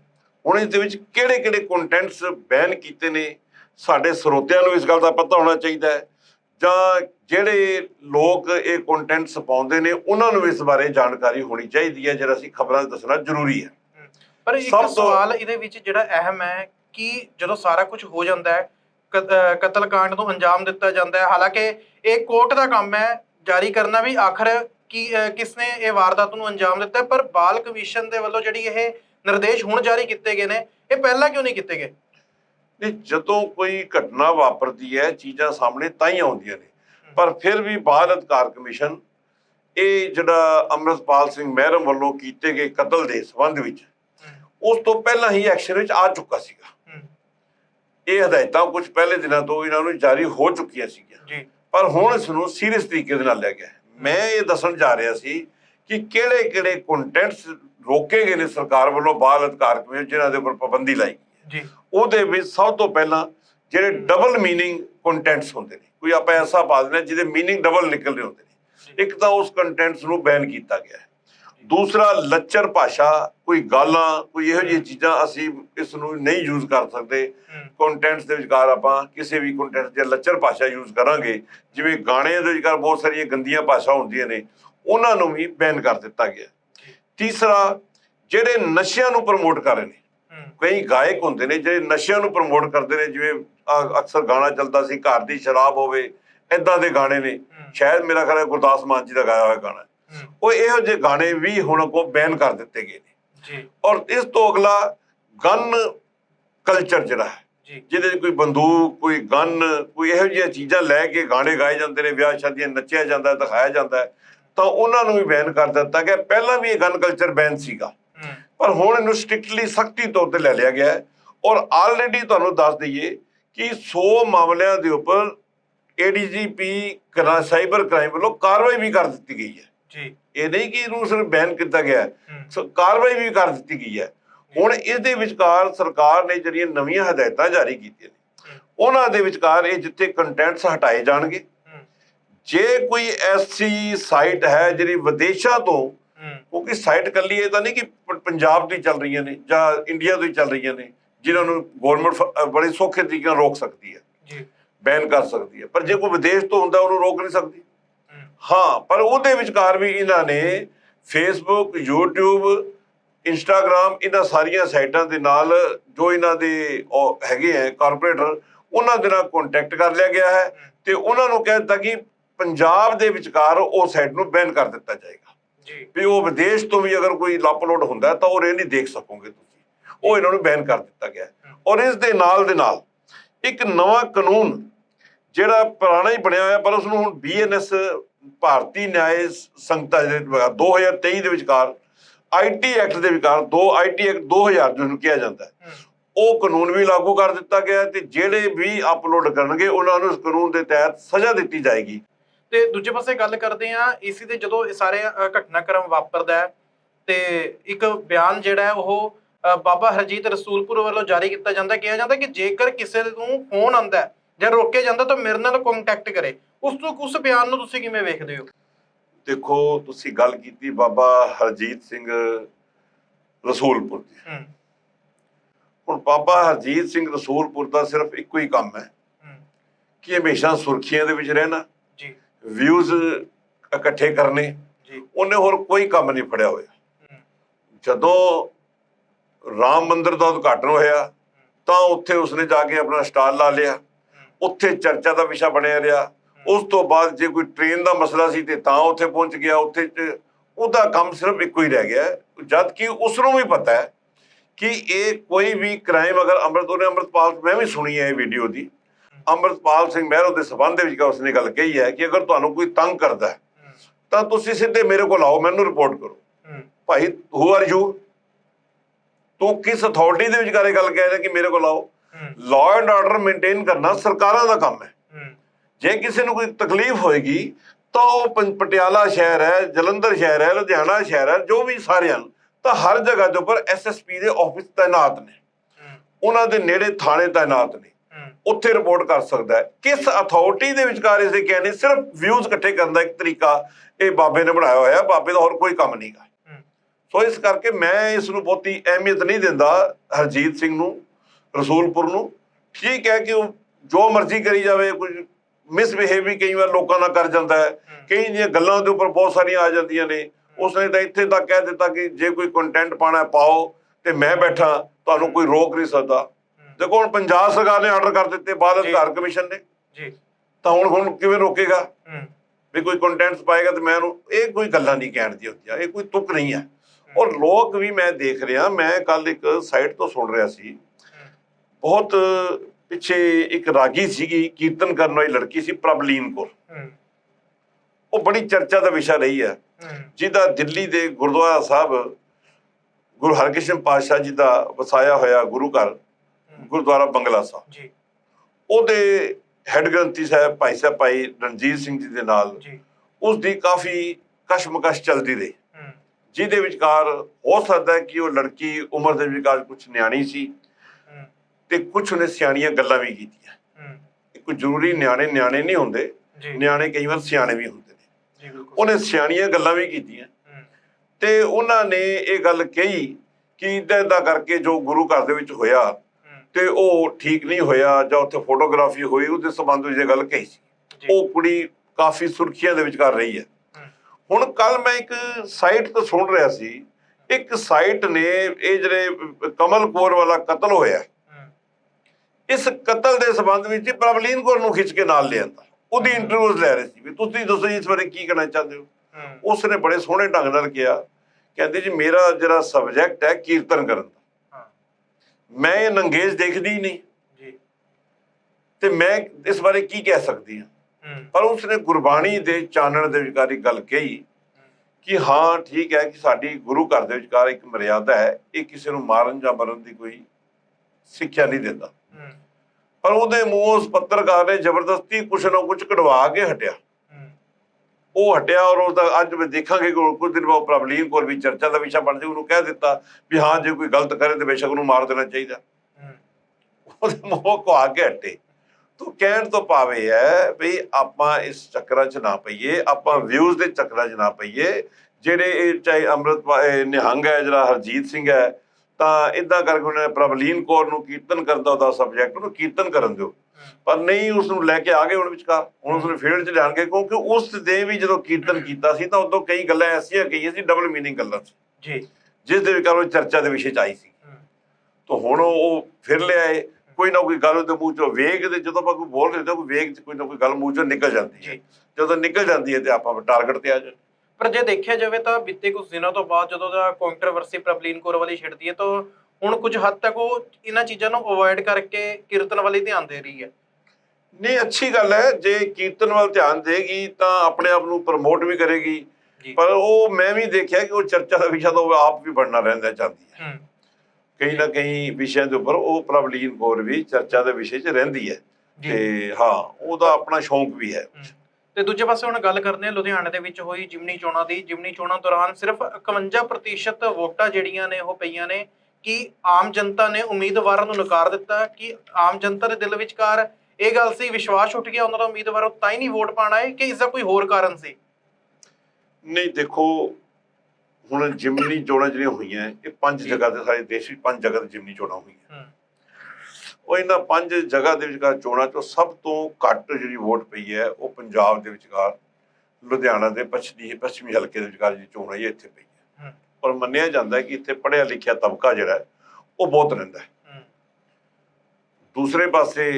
ਹੁਣ ਇਸ ਦੇ ਵਿੱਚ ਕਿਹੜੇ-ਕਿਹੜੇ ਕੰਟੈਂਟਸ ਬੈਨ ਕੀਤੇ ਨੇ ਸਾਡੇ ਸਰੋਤਿਆਂ ਨੂੰ ਇਸ ਗੱਲ ਦਾ ਪਤਾ ਹੋਣਾ ਚਾਹੀਦਾ ਹੈ। ਜਾਂ ਜਿਹੜੇ ਲੋਕ ਇਹ ਕੰਟੈਂਟਸ ਪਾਉਂਦੇ ਨੇ ਉਹਨਾਂ ਨੂੰ ਇਸ ਬਾਰੇ ਜਾਣਕਾਰੀ ਹੋਣੀ ਚਾਹੀਦੀ ਹੈ ਜਿਹੜਾ ਅਸੀਂ ਖਬਰਾਂ 'ਚ ਦੱਸਣਾ ਜ਼ਰੂਰੀ ਹੈ। ਪਰ ਇੱਕ ਸਵਾਲ ਇਹਦੇ ਵਿੱਚ ਜਿਹੜਾ ਅਹਿਮ ਹੈ ਕਿ ਜਦੋਂ ਸਾਰਾ ਕੁਝ ਹੋ ਜਾਂਦਾ ਹੈ ਕਤਲकांड ਨੂੰ ਅੰਜਾਮ ਦਿੱਤਾ ਜਾਂਦਾ ਹੈ। ਹਾਲਾਂਕਿ ਇਹ ਕੋਰਟ ਦਾ ਕੰਮ ਹੈ, ਜਾਰੀ ਕਰਨਾ ਵੀ ਆਖਰ ਕੀ ਅਹ ਕਿਸਨੇ ਇਹ ਵਾਰਦਾਤ ਨੂੰ ਅੰਜਾਮ ਦਿੱਤਾ ਪਰ ਬਾਲ ਕਮਿਸ਼ਨ ਦੇ ਵੱਲੋਂ ਜਿਹੜੀ ਇਹ ਨਿਰਦੇਸ਼ ਹੁਣ ਜਾਰੀ ਕੀਤੇ ਗਏ ਨੇ, ਇਹ ਪਹਿਲਾਂ ਕਿਉਂ ਨਹੀਂ ਕੀਤੇ ਗਏ? ਨਹੀਂ, ਜਦੋਂ ਕੋਈ ਘਟਨਾ ਵਾਪਰਦੀ ਹੈ, ਚੀਜ਼ਾਂ ਸਾਹਮਣੇ ਤਾਂ ਹੀ ਆਉਂਦੀਆਂ ਨੇ। ਪਰ ਫਿਰ ਵੀ ਬਾਲ ਅਧਿਕਾਰ ਕਮਿਸ਼ਨ ਇਹ ਜਿਹੜਾ ਅੰਮ੍ਰਿਤਪਾਲ ਸਿੰਘ ਮਹਿਰਮ ਵੱਲੋਂ ਕੀਤੇ ਗਏ ਕਤਲ ਦੇ ਸੰਬੰਧ ਵਿੱਚ, ਉਸ ਤੋਂ ਪਹਿਲਾਂ ਹੀ ਐਕਸ਼ਨ ਵਿੱਚ ਆ ਚੁੱਕਾ ਸੀਗਾ। ਇਹ ਹਦਾਇਤਾਂ ਕੁਝ ਪਹਿਲੇ ਦਿਨਾਂ ਤੋਂ ਇਹਨਾਂ ਨੂੰ ਜਾਰੀ ਹੋ ਚੁੱਕੀਆਂ ਸੀਗੀਆਂ। ਜੀ। ਪਰ ਹੁਣ ਇਸ ਨੂੰ ਸੀਰੀਅਸ ਤਰੀਕੇ ਦੇ ਨਾਲ ਲਿਆ ਗਿਆ। ਮੈਂ ਇਹ ਦੱਸਣ ਜਾ ਰਿਹਾ ਸੀ ਕਿ ਕਿਹੜੇ ਕਿਹੜੇ ਕੰਟੈਂਟਸ ਰੋਕੇ ਗਏ ਨੇ ਸਰਕਾਰ ਵੱਲੋਂ ਬਾਲ ਅਧਿਕਾਰ ਕਮਿਸ਼ਨ ਜਿਨ੍ਹਾਂ ਦੇ ਉੱਪਰ ਪਾਬੰਦੀ ਲਾਈ ਗਈ ਹੈ। ਜੀ। ਉਹਦੇ ਵਿੱਚ ਸਭ ਤੋਂ ਪਹਿਲਾਂ ਜਿਹੜੇ ਡਬਲ ਮੀਨਿੰਗ ਕੰਟੈਂਟਸ ਹੁੰਦੇ ਨੇ ਕੋਈ ਆਪਾਂ ਐਸਾ ਪਾ ਦਿੰਦੇ ਜਿਹਦੇ ਮੀਨਿੰਗ ਡਬਲ ਨਿਕਲ ਰਹੇ ਹੁੰਦੇ ਨੇ। ਇੱਕ ਤਾਂ ਉਸ ਕੰਟੈਂਟਸ ਨੂੰ ਬੈਨ ਕੀਤਾ ਗਿਆ ਹੈ। ਦੂਸਰਾ ਲੱਚਰ ਭਾਸ਼ਾ ਕੋਈ ਗਾਲਾਂ ਕੋਈ ਇਹੋ ਜਿਹੀਆਂ ਚੀਜ਼ਾਂ ਅਸੀਂ ਇਸ ਨੂੰ ਨਹੀਂ ਯੂਜ਼ ਕਰ ਸਕਦੇ। ਕੰਟੈਂਟਸ ਦੇ ਵਿਚਕਾਰ ਆਪਾਂ ਕਿਸੇ ਵੀ ਕੰਟੈਂਟ ਦੇ ਲੱਚਰ ਭਾਸ਼ਾ ਯੂਜ਼ ਕਰਾਂਗੇ। ਜਿਵੇਂ ਗਾਣਿਆਂ ਦੇ ਵਿਚਕਾਰ ਬਹੁਤ ਸਾਰੀਆਂ ਗੰਦੀਆਂ ਭਾਸ਼ਾ ਹੁੰਦੀਆਂ ਨੇ ਉਹਨਾਂ ਨੂੰ ਵੀ ਬੈਨ ਕਰ ਦਿੱਤਾ ਗਿਆ। ਤੀਸਰਾ ਜਿਹੜੇ ਨਸ਼ਿਆਂ ਨੂੰ ਪ੍ਰਮੋਟ ਕਰ ਰਹੇ ਨੇ ਕਈ ਗਾਇਕ ਹੁੰਦੇ ਨੇ ਜਿਹੜੇ ਨਸ਼ਿਆਂ ਨੂੰ ਪ੍ਰਮੋਟ ਕਰਦੇ ਨੇ ਜਿਵੇਂ ਅਕਸਰ ਗਾਣਾ ਚੱਲਦਾ ਸੀ ਘਰ ਦੀ ਸ਼ਰਾਬ ਹੋਵੇ ਐਦਾਂ ਦੇ ਗਾਣੇ ਨੇ। ਸ਼ਾਇਦ ਮੇਰਾ ਖਿਆਲ ਹੈ ਗੁਰਦਾਸ ਮਾਨ ਜੀ ਦਾ ਗਾਇਆ ਹੋਇਆ ਗਾਣਾ। ਹੈ। ਉਹ ਇਹੋ ਜਿਹੇ ਗਾਣੇ ਵੀ ਹੁਣ ਕੋ ਬੈਨ ਕਰ ਦਿੱਤੇ ਗਏ ਨੇ। ਜੀ। ਔਰ ਇਸ ਤੋਂ ਅਗਲਾ ਗਨ ਕਲਚਰ ਜਿਹੜਾ ਹੈ ਜਿਹਦੇ 'ਚ ਕੋਈ ਬੰਦੂਕ ਕੋਈ ਗਨ ਕੋਈ ਇਹੋ ਜਿਹੀਆਂ ਚੀਜ਼ਾਂ ਲੈ ਕੇ ਗਾਣੇ ਗਾਏ ਜਾਂਦੇ ਨੇ ਵਿਆਹ ਸ਼ਾਦੀਆਂ ਨੱਚਿਆ ਜਾਂਦਾ ਦਿਖਾਇਆ ਜਾਂਦਾ ਹੈ ਤਾਂ ਉਹਨਾਂ ਨੂੰ ਵੀ ਬੈਨ ਕਰ ਦਿੱਤਾ ਗਿਆ। ਪਹਿਲਾਂ ਵੀ ਇਹ ਗਨ ਕਲਚਰ ਬੈਨ ਸੀਗਾ। ਪਰ ਹੁਣ ਇਹਨੂੰ ਸਟ੍ਰਿਕਟਲੀ ਸਖਤੀ ਤੌਰ ਤੇ ਲੈ ਲਿਆ ਗਿਆ ਹੈ। ਔਰ ਆਲਰੇਡੀ ਤੁਹਾਨੂੰ ਦੱਸ ਦਈਏ ਕਿ 100 ਮਾਮਲਿਆਂ ਦੇ ਉੱਪਰ ਏਡੀਜੀਪੀ ਕਰਾ ਸਾਈਬਰ ਕ੍ਰਾਈਮ ਵੱਲੋਂ ਕਾਰਵਾਈ ਵੀ ਕਰ ਦਿੱਤੀ ਗਈ ਹੈ। ਜੀ। ਇਹ ਨਹੀਂ ਕਿ ਇਹਨੂੰ ਸਿਰਫ ਬੈਨ ਕੀਤਾ ਗਿਆ। ਸੋ ਕਾਰਵਾਈ ਵੀ ਕਰ ਦਿੱਤੀ ਗਈ ਹੈ। ਹੁਣ ਇਸ ਦੇ ਵਿਚਕਾਰ ਸਰਕਾਰ ਨੇ ਜਿਹੜੀਆਂ ਨਵੀਆਂ ਹਦਾਇਤਾਂ ਜਾਰੀ ਕੀਤੀਆਂ ਨੇ ਉਹਨਾਂ ਦੇ ਵਿਚਕਾਰ ਇਹ ਜਿੱਥੇ ਕੰਟੈਂਟਸ ਹਟਾਏ ਜਾਣਗੇ। ਜੇ ਕੋਈ ਐਸੀ ਸਾਈਟ ਹੈ ਜਿਹੜੀ ਵਿਦੇਸ਼ਾਂ ਤੋਂ ਕਿਉਂਕਿ ਸਾਈਟ ਕੱਲੀ ਇਹ ਤਾਂ ਨਹੀਂ ਕਿ ਪੰਜਾਬ ਦੀ ਚੱਲ ਰਹੀਆਂ ਨੇ ਜਾਂ ਇੰਡੀਆ ਤੋਂ ਹੀ ਚੱਲ ਰਹੀਆਂ ਨੇ ਜਿਨ੍ਹਾਂ ਨੂੰ ਗਵਰਨਮੈਂਟ ਬੜੇ ਸੌਖੇ ਤਰੀਕੇ ਨਾਲ ਰੋਕ ਸਕਦੀ ਹੈ। ਜੀ। ਬੈਨ ਕਰ ਸਕਦੀ ਹੈ। ਪਰ ਜੇ ਕੋਈ ਵਿਦੇਸ਼ ਤੋਂ ਹੁੰਦਾ ਉਹਨੂੰ ਰੋਕ ਨਹੀਂ ਸਕਦੀ। ਹਾਂ ਪਰ ਉਹਦੇ ਵਿਚਕਾਰ ਵੀ ਇਹਨਾਂ ਨੇ ਫੇਸਬੁੱਕ YouTube ਇੰਸਟਾਗ੍ਰam ਇਹਨਾਂ ਸਾਰੀਆਂ ਸਾਈਟਾਂ ਦੇ ਨਾਲ ਜੋ ਇਹਨਾਂ ਦੇ ਹੈਗੇ ਹੈ ਕਾਰਪੋਰੇਟਰ ਉਹਨਾਂ ਦੇ ਨਾਲ ਕੰਟੈਕਟ ਕਰ ਲਿਆ ਗਿਆ ਹੈ ਤੇ ਉਹਨਾਂ ਨੂੰ ਕਹਿ ਦਿੱਤਾ ਕਿ ਪੰਜਾਬ ਦੇ ਵਿਚਕਾਰ ਉਹ ਸਾਈਟ ਨੂੰ ਬੈਨ ਕਰ ਦਿੱਤਾ ਜਾਏਗਾ। ਜੀ। ਵੀ ਉਹ ਵਿਦੇਸ਼ ਤੋਂ ਵੀ ਅਗਰ ਕੋਈ ਅਪਲੋਡ ਹੁੰਦਾ ਤਾਂ ਉਹ ਇਹ ਨਹੀਂ ਦੇਖ ਸਕੋਗੇ ਤੁਸੀਂ। ਉਹ ਇਹਨਾਂ ਨੂੰ ਬੈਨ ਕਰ ਦਿੱਤਾ ਗਿਆ। ਔਰ ਇਸ ਦੇ ਨਾਲ ਦੇ ਨਾਲ ਇੱਕ ਨਵਾਂ ਕਾਨੂੰਨ ਜਿਹੜਾ ਪੁਰਾਣਾ ਹੀ ਬਣਿਆ ਹੋਇਆ ਪਰ ਉਸ ਨੂੰ ਹੁਣ ਬੀਐਨਐਸ ਭਾਰਤੀ ਨਿਆਇ ਸੰਹਿਤਾ ਦੇ ਵਿਚਕਾਰ 2023 ਦੇ ਵਿਚਕਾਰ ਆਈਟੀ ਐਕਟ ਦੇ ਵਿਚਕਾਰ ਦੋ ਆਈਟੀ ਐਕਟ 2000 ਜਿਹਨੂੰ ਕਿਹਾ ਜਾਂਦਾ ਹੈ। ਉਹ ਕਾਨੂੰਨ ਵੀ ਲਾਗੂ ਕਰ ਦਿੱਤਾ ਗਿਆ ਤੇ ਜਿਹੜੇ ਵੀ ਅਪਲੋਡ ਕਰਨਗੇ ਉਹਨਾਂ ਨੂੰ ਇਸ ਕਾਨੂੰਨ ਦੇ ਤਹਿਤ ਸਜ਼ਾ ਦਿੱਤੀ ਜਾਏਗੀ। ਤੇ ਦੂਜੇ ਪਾਸੇ ਗੱਲ ਕਰਦੇ ਆ ਈਸੀ ਦੇ ਜਦੋਂ ਇਹ ਸਾਰੇ ਘਟਨਾਕ੍ਰਮ ਵਾਪਰਦਾ ਹੈ ਤੇ ਇੱਕ ਬਿਆਨ ਜਿਹੜਾ ਉਹ ਬਾਬਾ ਹਰਜੀਤ ਰਸੂਲਪੁਰ ਵੱਲੋਂ ਜਾਰੀ ਕੀਤਾ ਜਾਂਦਾ। ਕਿਹਾ ਜਾਂਦਾ ਕਿ ਜੇਕਰ ਕਿਸੇ ਨੂੰ ਫੋਨ ਹੈ ਜਾਂ ਰੋਕਿਆ ਜਾਂਦਾ ਤਾਂ ਮੇਰੇ ਨਾਲ ਕੰਟੈਕਟ ਕਰੇ। ਉਸ ਤੋਂ ਉਸ ਬਿਆਨ ਨੂੰ ਤੁਸੀਂ ਕਿਵੇਂ ਵੇਖਦੇ ਹੋ? ਦੇਖੋ ਤੁਸੀਂ ਗੱਲ ਕੀਤੀ ਬਾਬਾ ਹਰਜੀਤ ਸਿੰਘ ਰਸੂਲਪੁਰ ਦੀ। ਹੁਣ ਬਾਬਾ ਹਰਜੀਤ ਸਿੰਘ ਰਸੂਲਪੁਰ ਦਾ ਸਿਰਫ ਇੱਕੋ ਹੀ ਕੰਮ ਹੈ ਕਿ ਹਮੇਸ਼ਾ ਸੁਰਖੀਆਂ ਦੇ ਵਿੱਚ ਰਹਿਣਾ ਜੀ। ਵਿਊਜ਼ ਇਕੱਠੇ ਕਰਨੇ ਜੀ। ਉਹਨੇ ਹੋਰ ਕੋਈ ਕੰਮ ਨਹੀਂ ਫੜਿਆ ਹੋਇਆ। ਜਦੋਂ ਰਾਮ ਮੰਦਿਰ ਦਾ ਉਦਘਾਟਨ ਹੋਇਆ ਤਾਂ ਉੱਥੇ ਉਸਨੇ ਜਾ ਕੇ ਆਪਣਾ ਸਟਾਲ ਲਾ ਲਿਆ। ਉੱਥੇ ਚਰਚਾ ਦਾ ਵਿਸ਼ਾ ਬਣਿਆ ਰਿਹਾ। ਉਸ ਤੋਂ ਬਾਅਦ ਜੇ ਕੋਈ ਟ੍ਰੇਨ ਦਾ ਮਸਲਾ ਸੀ ਤੇ ਤਾਂ ਉੱਥੇ ਪਹੁੰਚ ਗਿਆ ਉੱਥੇ ਉਹਦਾ ਕੰਮ ਸਿਰਫ ਇੱਕੋ ਹੀ ਰਹਿ ਗਿਆ। ਜਦ ਕਿ ਉਸ ਨੂੰ ਵੀ ਪਤਾ ਹੈ ਕਿ ਇਹ ਕੋਈ ਵੀ ਕ੍ਰਾਈਮ ਅਗਰ ਅੰਮ੍ਰਿਤ ਉਹਨੇ ਅੰਮ੍ਰਿਤਪਾਲ ਮੈਂ ਵੀ ਸੁਣੀ ਹੈ ਇਹ ਵੀਡੀਓ ਦੀ। ਅੰਮ੍ਰਿਤਪਾਲ ਸਿੰਘ ਮਹਿਰੋ ਦੇ ਸਬੰਧ ਦੇ ਵਿੱਚ ਉਸਨੇ ਗੱਲ ਕਹੀ ਹੈ ਕਿ ਅਗਰ ਤੁਹਾਨੂੰ ਕੋਈ ਤੰਗ ਕਰਦਾ ਹੈ ਤਾਂ ਤੁਸੀਂ ਸਿੱਧੇ ਮੇਰੇ ਕੋਲ ਆਓ ਮੈਨੂੰ ਰਿਪੋਰਟ ਕਰੋ। ਭਾਈ ਹੂ ਆਰ ਯੂ ਤੂੰ ਕਿਸ ਅਥਾਰਟੀ ਦੇ ਵਿਚਾਰੇ ਗੱਲ ਕਹਿ ਰਿਹਾ ਕਿ ਮੇਰੇ ਕੋਲ ਆਓ? ਲਾਅ ਐਂਡ ਆਰਡਰ ਮੇਨਟੇਨ ਕਰਨਾ ਸਰਕਾਰਾਂ ਦਾ ਕੰਮ ਹੂੰ। ਜੇ ਕਿਸੇ ਨੂੰ ਕੋਈ ਤਕਲੀਫ ਹੋਏਗੀ ਤਾਂ ਉਹ ਪਟਿਆਲਾ ਸ਼ਹਿਰ ਹੈ ਜਲੰਧਰ ਸ਼ਹਿਰ ਹੈ ਲੁਧਿਆਣਾ ਸ਼ਹਿਰ ਹੈ ਜੋ ਵੀ ਸਾਰੇ ਹਨ ਤਾਂ ਹਰ ਜਗ੍ਹਾ ਦੇ ਉੱਪਰ ਐਸਐਸਪੀ ਦੇ ਆਫਿਸ ਤਾਇਨਾਤ ਨੇ। ਉਹਨਾਂ ਦੇ ਨੇੜੇ ਥਾਣੇ ਤਾਇਨਾਤ ਨੇ। ਉੱਥੇ ਰਿਪੋਰਟ ਕਰ ਸਕਦਾ ਹੈ। ਕਿਸ ਅਥਾਰਟੀ ਦੇ ਵਿਚਕਾਰ ਇਸੇ ਕਹਿੰਦੇ ਸਿਰਫ ਵਿਊਜ਼ ਇਕੱਠੇ ਕਰਨ ਦਾ ਇੱਕ ਤਰੀਕਾ ਇਹ ਬਾਬੇ ਨੇ ਬਣਾਇਆ ਹੋਇਆ ਬਾਬੇ ਦਾ ਹੋਰ ਕੋਈ ਕੰਮ ਨਹੀਂਗਾ ਸੋ ਇਸ ਕਰਕੇ ਮੈਂ ਇਸ ਨੂੰ ਬਹੁਤੀ ਅਹਿਮੀਅਤ ਨਹੀਂ ਦਿੰਦਾ ਹਰਜੀਤ ਸਿੰਘ ਨੂੰ ਰਸੂਲਪੁਰ ਨੂੰ। ਠੀਕ ਹੈ ਕਿ ਉਹ ਜੋ ਮਰਜ਼ੀ ਕਰੀ ਜਾਵੇ ਕੁਝ ਮਿਸਬਿਹੇਵ ਵੀ ਕਈ ਵਾਰ ਲੋਕਾਂ ਨਾਲ ਕਰ ਜਾਂਦਾ ਹੈ। ਕਈ ਦੀਆਂ ਗੱਲਾਂ ਦੇ ਉੱਪਰ ਬਹੁਤ ਸਾਰੀਆਂ ਆ ਜਾਂਦੀਆਂ ਨੇ। ਉਸਨੇ ਤਾਂ ਇੱਥੇ ਤੱਕ ਕਹਿ ਦਿੱਤਾ ਕਿ ਜੇ ਕੋਈ ਕੰਟੈਂਟ ਪਾਣਾ ਪਾਓ ਤੇ ਮੈਂ ਬੈਠਾ ਤੁਹਾਨੂੰ ਕੋਈ ਰੋਕ ਨਹੀਂ ਸਕਦਾ। ਦੇਖੋ ਹੁਣ ਪੰਜਾਬ ਸਰਕਾਰ ਨੇ ਆਰਡਰ ਕਰ ਦਿੱਤੇ ਬਾਅਦ। ਅਧਿਕਾਰ ਕਮਿਸ਼ਨ ਨੇ। ਜੀ। ਤਾਂ ਹੁਣ ਹੁਣ ਕਿਵੇਂ ਰੋਕੇਗਾ? ਵੀ ਕੋਈ ਕੰਟੈਂਟਸ ਪਾਏਗਾ ਤੇ ਮੈਂ ਉਹਨੂੰ ਇਹ ਕੋਈ ਗੱਲਾਂ ਨਹੀਂ ਕਹਿਣ ਦੀ ਹੁੰਦੀਆਂ ਇਹ ਕੋਈ ਤੁਕ ਨਹੀਂ ਹੈ। ਔਰ ਲੋਕ ਵੀ ਮੈਂ ਦੇਖ ਰਿਹਾ ਮੈਂ ਕੱਲ ਇੱਕ ਸਾਈਟ ਤੋਂ ਸੁਣ ਰਿਹਾ ਸੀ। ਬਹੁਤ ਪਿੱਛੇ ਇੱਕ ਰਾਗੀ ਸੀਗੀ ਕੀਰਤਨ ਕਰਨ ਵਾਲੀ ਲੜਕੀ ਸੀ ਪ੍ਰਭਲੀਨ ਕੌਰ। ਹੂੰ। ਉਹ ਬੜੀ ਚਰਚਾ ਦਾ ਵਿਸ਼ਾ ਰਹੀ ਹੈ। ਜਿਹਦਾ ਦਿੱਲੀ ਦੇ ਗੁਰਦੁਆਰਾ ਸਾਹਿਬ ਗੁਰੂ ਹਰਕ੍ਰਿਸ਼ਨ ਪਾਤਸ਼ਾਹ ਜੀ ਦਾ ਵਸਾਇਆ ਹੋਇਆ ਗੁਰੂ ਘਰ ਗੁਰਦੁਆਰਾ ਬੰਗਲਾ ਸਾਹਿਬ। ਜੀ। ਉਹਦੇ ਹੈੱਡ ਗ੍ਰੰਥੀ ਸਾਹਿਬ ਭਾਈ ਸਾਹਿਬ ਭਾਈ ਰਣਜੀਤ ਸਿੰਘ ਜੀ ਦੇ ਨਾਲ ਜੀ। ਉਸ ਦੀ ਕਾਫੀ ਕਸ਼ਮਕਸ਼ ਚੱਲਦੀ ਰਹੀ। ਜਿਹਦੇ ਵਿਚਕਾਰ ਹੋ ਸਕਦਾ ਹੈ ਕਿ ਉਹ ਲੜਕੀ ਉਮਰ ਦੇ ਵਿਚਕਾਰ ਕੁਝ ਨਿਆਣੀ ਸੀ। ਤੇ ਕੁਝ ਉਹਨੇ ਸਿਆਣੀਆਂ ਗੱਲਾਂ ਵੀ ਕੀਤੀਆਂ। ਹੂੰ। ਕੋਈ ਜ਼ਰੂਰੀ ਨਿਆਣੇ ਨਿਆਣੇ ਨਹੀਂ ਹੁੰਦੇ। ਨਿਆਣੇ ਕਈ ਵਾਰ ਸਿਆਣੇ ਵੀ ਹੁੰਦੇ ਨੇ। ਉਹਨੇ ਸਿਆਣੀਆਂ ਗੱਲਾਂ ਵੀ ਕੀਤੀਆਂ। ਤੇ ਉਹਨਾਂ ਨੇ ਇਹ ਗੱਲ ਕਹੀ ਕਿ ਇਦਾਂ ਇਦਾਂ ਕਰਕੇ ਜੋ ਗੁਰੂ ਘਰ ਦੇ ਵਿੱਚ ਹੋਇਆ ਤੇ ਉਹ ਠੀਕ ਨਹੀਂ ਹੋਇਆ ਜਾਂ ਉੱਥੇ ਫੋਟੋਗ੍ਰਾਫੀ ਹੋਈ ਉਹਦੇ ਸੰਬੰਧ ਵਿੱਚ ਇਹ ਗੱਲ ਕਹੀ ਸੀ। ਉਹ ਕੁੜੀ ਕਾਫੀ ਸੁਰਖੀਆਂ ਦੇ ਵਿੱਚ ਕਰ ਰਹੀ ਹੈ। ਹੂੰ। ਹੁਣ ਕੱਲ ਮੈਂ ਇੱਕ ਸਾਈਟ ਤੋਂ ਸੁਣ ਰਿਹਾ ਸੀ। ਇੱਕ ਸਾਈਟ ਨੇ ਇਹ ਜਿਹੜੇ ਕਮਲ ਕੌਰ ਵਾਲਾ ਕਤਲ ਹੋਇਆ। ਹੂੰ ਇਸ ਕਤਲ ਦੇ ਸੰਬੰਧ ਵਿੱਚ ਪ੍ਰਵਲੀਨ ਕੌਰ ਨੂੰ ਖਿੱਚ ਕੇ ਨਾਲ ਲਿਆਂਦਾ ਉਹਦੀ ਇੰਟਰਵਿਊਜ਼ ਲੈ ਰਹੇ ਸੀ ਵੀ ਤੁਸੀਂ ਦੱਸੋ ਜੀ ਇਸ ਬਾਰੇ ਕੀ ਕਹਿਣਾ ਚਾਹੁੰਦੇ ਹੋ? ਉਸ ਨੇ ਬੜੇ ਸੋਹਣੇ ਢੰਗ ਨਾਲ ਕਿਹਾ ਕਹਿੰਦੇ ਜੀ ਮੇਰਾ ਜਿਹੜਾ ਸਬਜੈਕਟ ਹੈ ਕੀਰਤਨ ਕਰਨ ਦਾ। ਮੈਂ ਇਹ ਨੰਗੇਜ ਦੇਖਦੀ ਨਹੀਂ। ਜੀ। ਤੇ ਮੈਂ ਇਸ ਬਾਰੇ ਕੀ ਕਹਿ ਸਕਦੀ ਹਾਂ। ਪਰ ਉਸਨੇ ਗੁਰਬਾਣੀ ਦੇ ਚਾਨਣ ਦੇ ਵਿਚਕਾਰ ਇੱਕ ਗੱਲ ਕਹੀ ਕਿ ਹਾਂ ਠੀਕ ਹੈ ਕਿ ਸਾਡੀ ਗੁਰੂ ਘਰ ਦੇ ਵਿਚਕਾਰ ਇੱਕ ਮਰਿਆਦਾ ਹੈ ਇਹ ਕਿਸੇ ਨੂੰ ਮਾਰਨ ਜਾਂ ਮਰਨ ਦੀ ਕੋਈ ਸਿੱਖਿਆ ਨਹੀਂ ਦਿੰਦਾ। ਪਰ ਉਹਦੇ ਮੂੰਹੋਂ ਉਸ ਪੱਤਰਕਾਰ ਨੇ ਜ਼ਬਰਦਸਤੀ ਕੁਛ ਨਾ ਕੁਛ ਕਢਵਾ ਕੇ ਹਟਿਆ। ਉਹ ਹਟਿਆ ਔਰ ਉਹਦਾ ਅੱਜ ਮੈਂ ਦੇਖਾਂਗੇ ਕਿ ਕੁਝ ਦਿਨ ਬਾਅਦ ਪ੍ਰਭਲੀਨ ਕੋਲ ਵੀ ਚਰਚਾ ਦਾ ਵਿਸ਼ਾ ਬਣ ਜਾਊ ਉਹਨੂੰ ਕਹਿ ਦਿੱਤਾ ਵੀ ਹਾਂ ਜੇ ਕੋਈ ਗਲਤ ਕਰੇ ਤੇ ਬੇਸ਼ੱਕ ਉਹਨੂੰ ਮਾਰ ਦੇਣਾ ਚਾਹੀਦਾ। ਉਹਦੇ ਮੂੰਹੋਂ ਕੋ ਆ ਕੇ ਹਟੇ। ਤੂੰ ਕਹਿਣ ਤੋਂ ਭਾਵੇਂ ਹੈ ਵੀ ਆਪਾਂ ਇਸ ਚੱਕਰਾਂ 'ਚ ਨਾ ਪਈਏ ਆਪਾਂ ਵਿਊਜ਼ ਦੇ ਚੱਕਰਾਂ 'ਚ ਨਾ ਪਈਏ ਜਿਹੜੇ ਇਹ ਚਾਹੇ ਅੰਮ੍ਰਿਤ ਨਿਹੰਗ ਹੈ ਜਿਹੜਾ ਹਰਜੀਤ ਸਿੰਘ ਹੈ ਤਾਂ ਇਦਾਂ ਕਰਕੇ ਉਹਨੇ ਪ੍ਰਭਲੀਨ ਕੌਰ ਨੂੰ ਕੀਰਤਨ ਕਰਨ ਦਾ ਉਹਦਾ ਸਬਜੈਕਟ ਉਹਨੂੰ ਕੀਰਤਨ ਕਰਨ ਦਿਓ। ਪਰ ਨਹੀਂ ਉਸ ਨੂੰ ਲੈ ਕੇ ਆ ਗਏ ਹੁਣ ਵਿਚਕਾਰ ਹੁਣ ਉਸ ਨੂੰ ਫੀਲਡ 'ਚ ਲਿਆਣਗੇ ਕਿਉਂਕਿ ਉਸ ਦੇ ਵੀ ਜਦੋਂ ਕੀਰਤਨ ਕੀਤਾ ਸੀ ਤਾਂ ਉਦੋਂ ਕਈ ਗੱਲਾਂ ਐਸੀਆਂ ਕਹੀਆਂ ਸੀ ਡਬਲ ਮੀਨਿੰਗ ਗੱਲਾਂ ਸੀ। ਜੀ। ਜਿਸ ਦੇ ਵਿਚਕਾਰ ਉਹ ਚਰਚਾ ਦੇ ਵਿਸ਼ੇ 'ਚ ਆਈ ਸੀ। ਤਾਂ ਹੁਣ ਉਹ ਫਿਰ ਲਿਆਏ ਕੋਈ ਨਾ ਕੋਈ ਗੱਲ ਉਹਦੇ ਮੂੰਹ ਚੋਂ ਵੇਗ ਦੇ ਜਦੋਂ ਆਪਾਂ ਕੋਈ ਬੋਲ ਰਹੇ ਤਾਂ ਕੋਈ ਵੇਗ ਚ ਕੋਈ ਨਾ ਕੋਈ ਗੱਲ ਮੂੰਹ ਚੋਂ ਨਿਕਲ ਜਾਂਦੀ ਹੈ। ਜਦੋਂ ਨਿਕਲ ਜਾਂਦੀ ਹੈ ਤੇ ਆਪਾਂ ਟਾਰਗੇਟ ਤੇ ਆ ਜਾਂਦੇ ਪਰ ਜੇ ਦੇਖਿਆ ਜਾਵੇ ਤਾਂ ਬੀਤੇ ਕੁਝ ਦਿਨਾਂ ਤੋਂ ਬਾਅਦ ਜਦੋਂ ਦਾ ਕੰਟਰੋਵਰਸੀ ਪ੍ਰਬਲੀਨ ਕੌਰ ਵਾਲੀ ਛਿੜਦੀ ਹੈ ਤਾਂ ਹੁਣ ਕੁਝ ਹੱਦ ਤੱਕ ਉਹ ਇਹਨਾਂ ਚੀਜ਼ਾਂ ਨੂੰ ਅਵੋਇਡ ਕਰਕੇ ਕੀਰਤਨ ਵਾਲੀ ਧਿਆਨ ਦੇ ਰਹੀ ਹੈ। ਨਹੀਂ ਅੱਛੀ ਗੱਲ ਹੈ ਜੇ ਕੀਰਤਨ ਵੱਲ ਧਿਆਨ ਦੇਗੀ ਤਾਂ ਆਪਣੇ ਆਪ ਨੂੰ ਪ੍ਰਮੋਟ ਵੀ ਕਰੇਗੀ। ਪਰ ਉਹ ਮੈਂ ਵੀ ਦੇਖਿਆ ਕਿ ਉਹ ਚਰਚਾ ਦਾ ਵਿਸ਼ਾ ਤਾਂ ਉਹ ਆਪ ਵੀ ਬਣਨਾ ਰਹਿੰਦਾ ਚਾਹੁੰਦੀ ਹੈ। ਕਈ ਨਾ ਕਈ ਵਿਸ਼ਿਆਂ ਦੇ ਉੱਪਰ ਉਹ ਪ੍ਰਭਲੀਨ ਕੌਰ ਵੀ ਚਰਚਾ ਦੇ ਵਿਸ਼ੇ 'ਚ ਰਹਿੰਦੀ ਹੈ। ਤੇ ਹਾਂ ਉਹਦਾ ਆਪਣਾ ਸ਼ੌਂਕ ਵੀ ਹੈ। ਤੇ ਦੂਜੇ ਪਾਸੇ ਹੁਣ ਗੱਲ ਕਰਦੇ ਹਾਂ ਲੁਧਿਆਣੇ ਦੇ ਵਿੱਚ ਹੋਈ ਜਿਮਨੀ ਚੋਣਾਂ ਦੀ। ਜਿਮਨੀ ਚੋਣਾਂ ਦੌਰਾਨ ਸਿਰਫ 51% ਵੋਟਾਂ ਜਿਹੜੀਆਂ ਨੇ ਉਹ ਪਈਆਂ ਨੇ ਕਿ ਆਮ ਜਨਤਾ ਨੇ ਉਮੀਦਵਾਰਾਂ ਨੂੰ ਨਕਾਰ ਦਿੱਤਾ ਕਿ ਆਮ ਜਨਤਾ ਦੇ ਦਿਲ ਵਿਚਕਾਰ ਇਹ ਗੱਲ ਸੀ ਵਿਸ਼ਵਾਸ ਉੱਠ ਗਿਆ ਉਹਨਾਂ ਦਾ ਉਮੀਦਵਾਰ ਤਾਂ ਹੀ ਨਹੀਂ ਵੋਟ ਪਾਣਾ ਹੈ ਕਿ ਇਸ ਦਾ ਕੋਈ ਹੋਰ ਕਾਰਨ ਸੀ? ਨਹੀਂ ਦੇਖੋ ਹੁਣ ਜਿਮਨੀ ਚੋਣਾਂ ਜਿਹੜੀਆਂ ਹੋਈਆਂ ਇਹ ਪੰਜ। ਜਗ੍ਹਾ ਤੇ ਸਾਰੇ ਦੇਸ਼ ਵਿੱਚ ਪੰਜ ਜਗ੍ਹਾ ਤੇ ਜਿਮਨੀ ਚੋਣਾਂ ਹੋਈਆਂ। ਹੂੰ। ਉਹ ਇਹਨਾਂ ਪੰਜ ਜਗ੍ਹਾ ਦੇ ਵਿਚਕਾਰ ਚੋਣਾਂ ਚੋਂ ਸਭ ਤੋਂ ਘੱਟ ਜਿਹੜੀ ਵੋਟ ਪਈ ਹੈ ਉਹ ਪੰਜਾਬ ਦੇ ਵਿਚਕਾਰ ਲੁਧਿਆਣਾ ਦੇ ਪੱਛਮੀ ਪੱਛਮੀ ਹਲਕੇ ਦੇ ਵਿਚਕਾਰ ਜਿਹੜੀ ਚੋਣ ਹੈ ਇੱਥੇ ਪਈ ਹੈ। ਔਰ ਮੰਨਿਆ ਜਾਂਦਾ ਹੈ ਕਿ ਇੱਥੇ ਪੜ੍ਹਿਆ ਲਿਖਿਆ ਤਬਕਾ ਜਿਹੜਾ ਉਹ ਬਹੁਤ ਰਹਿੰਦਾ ਹੈ। ਦੂਸਰੇ ਪਾਸੇ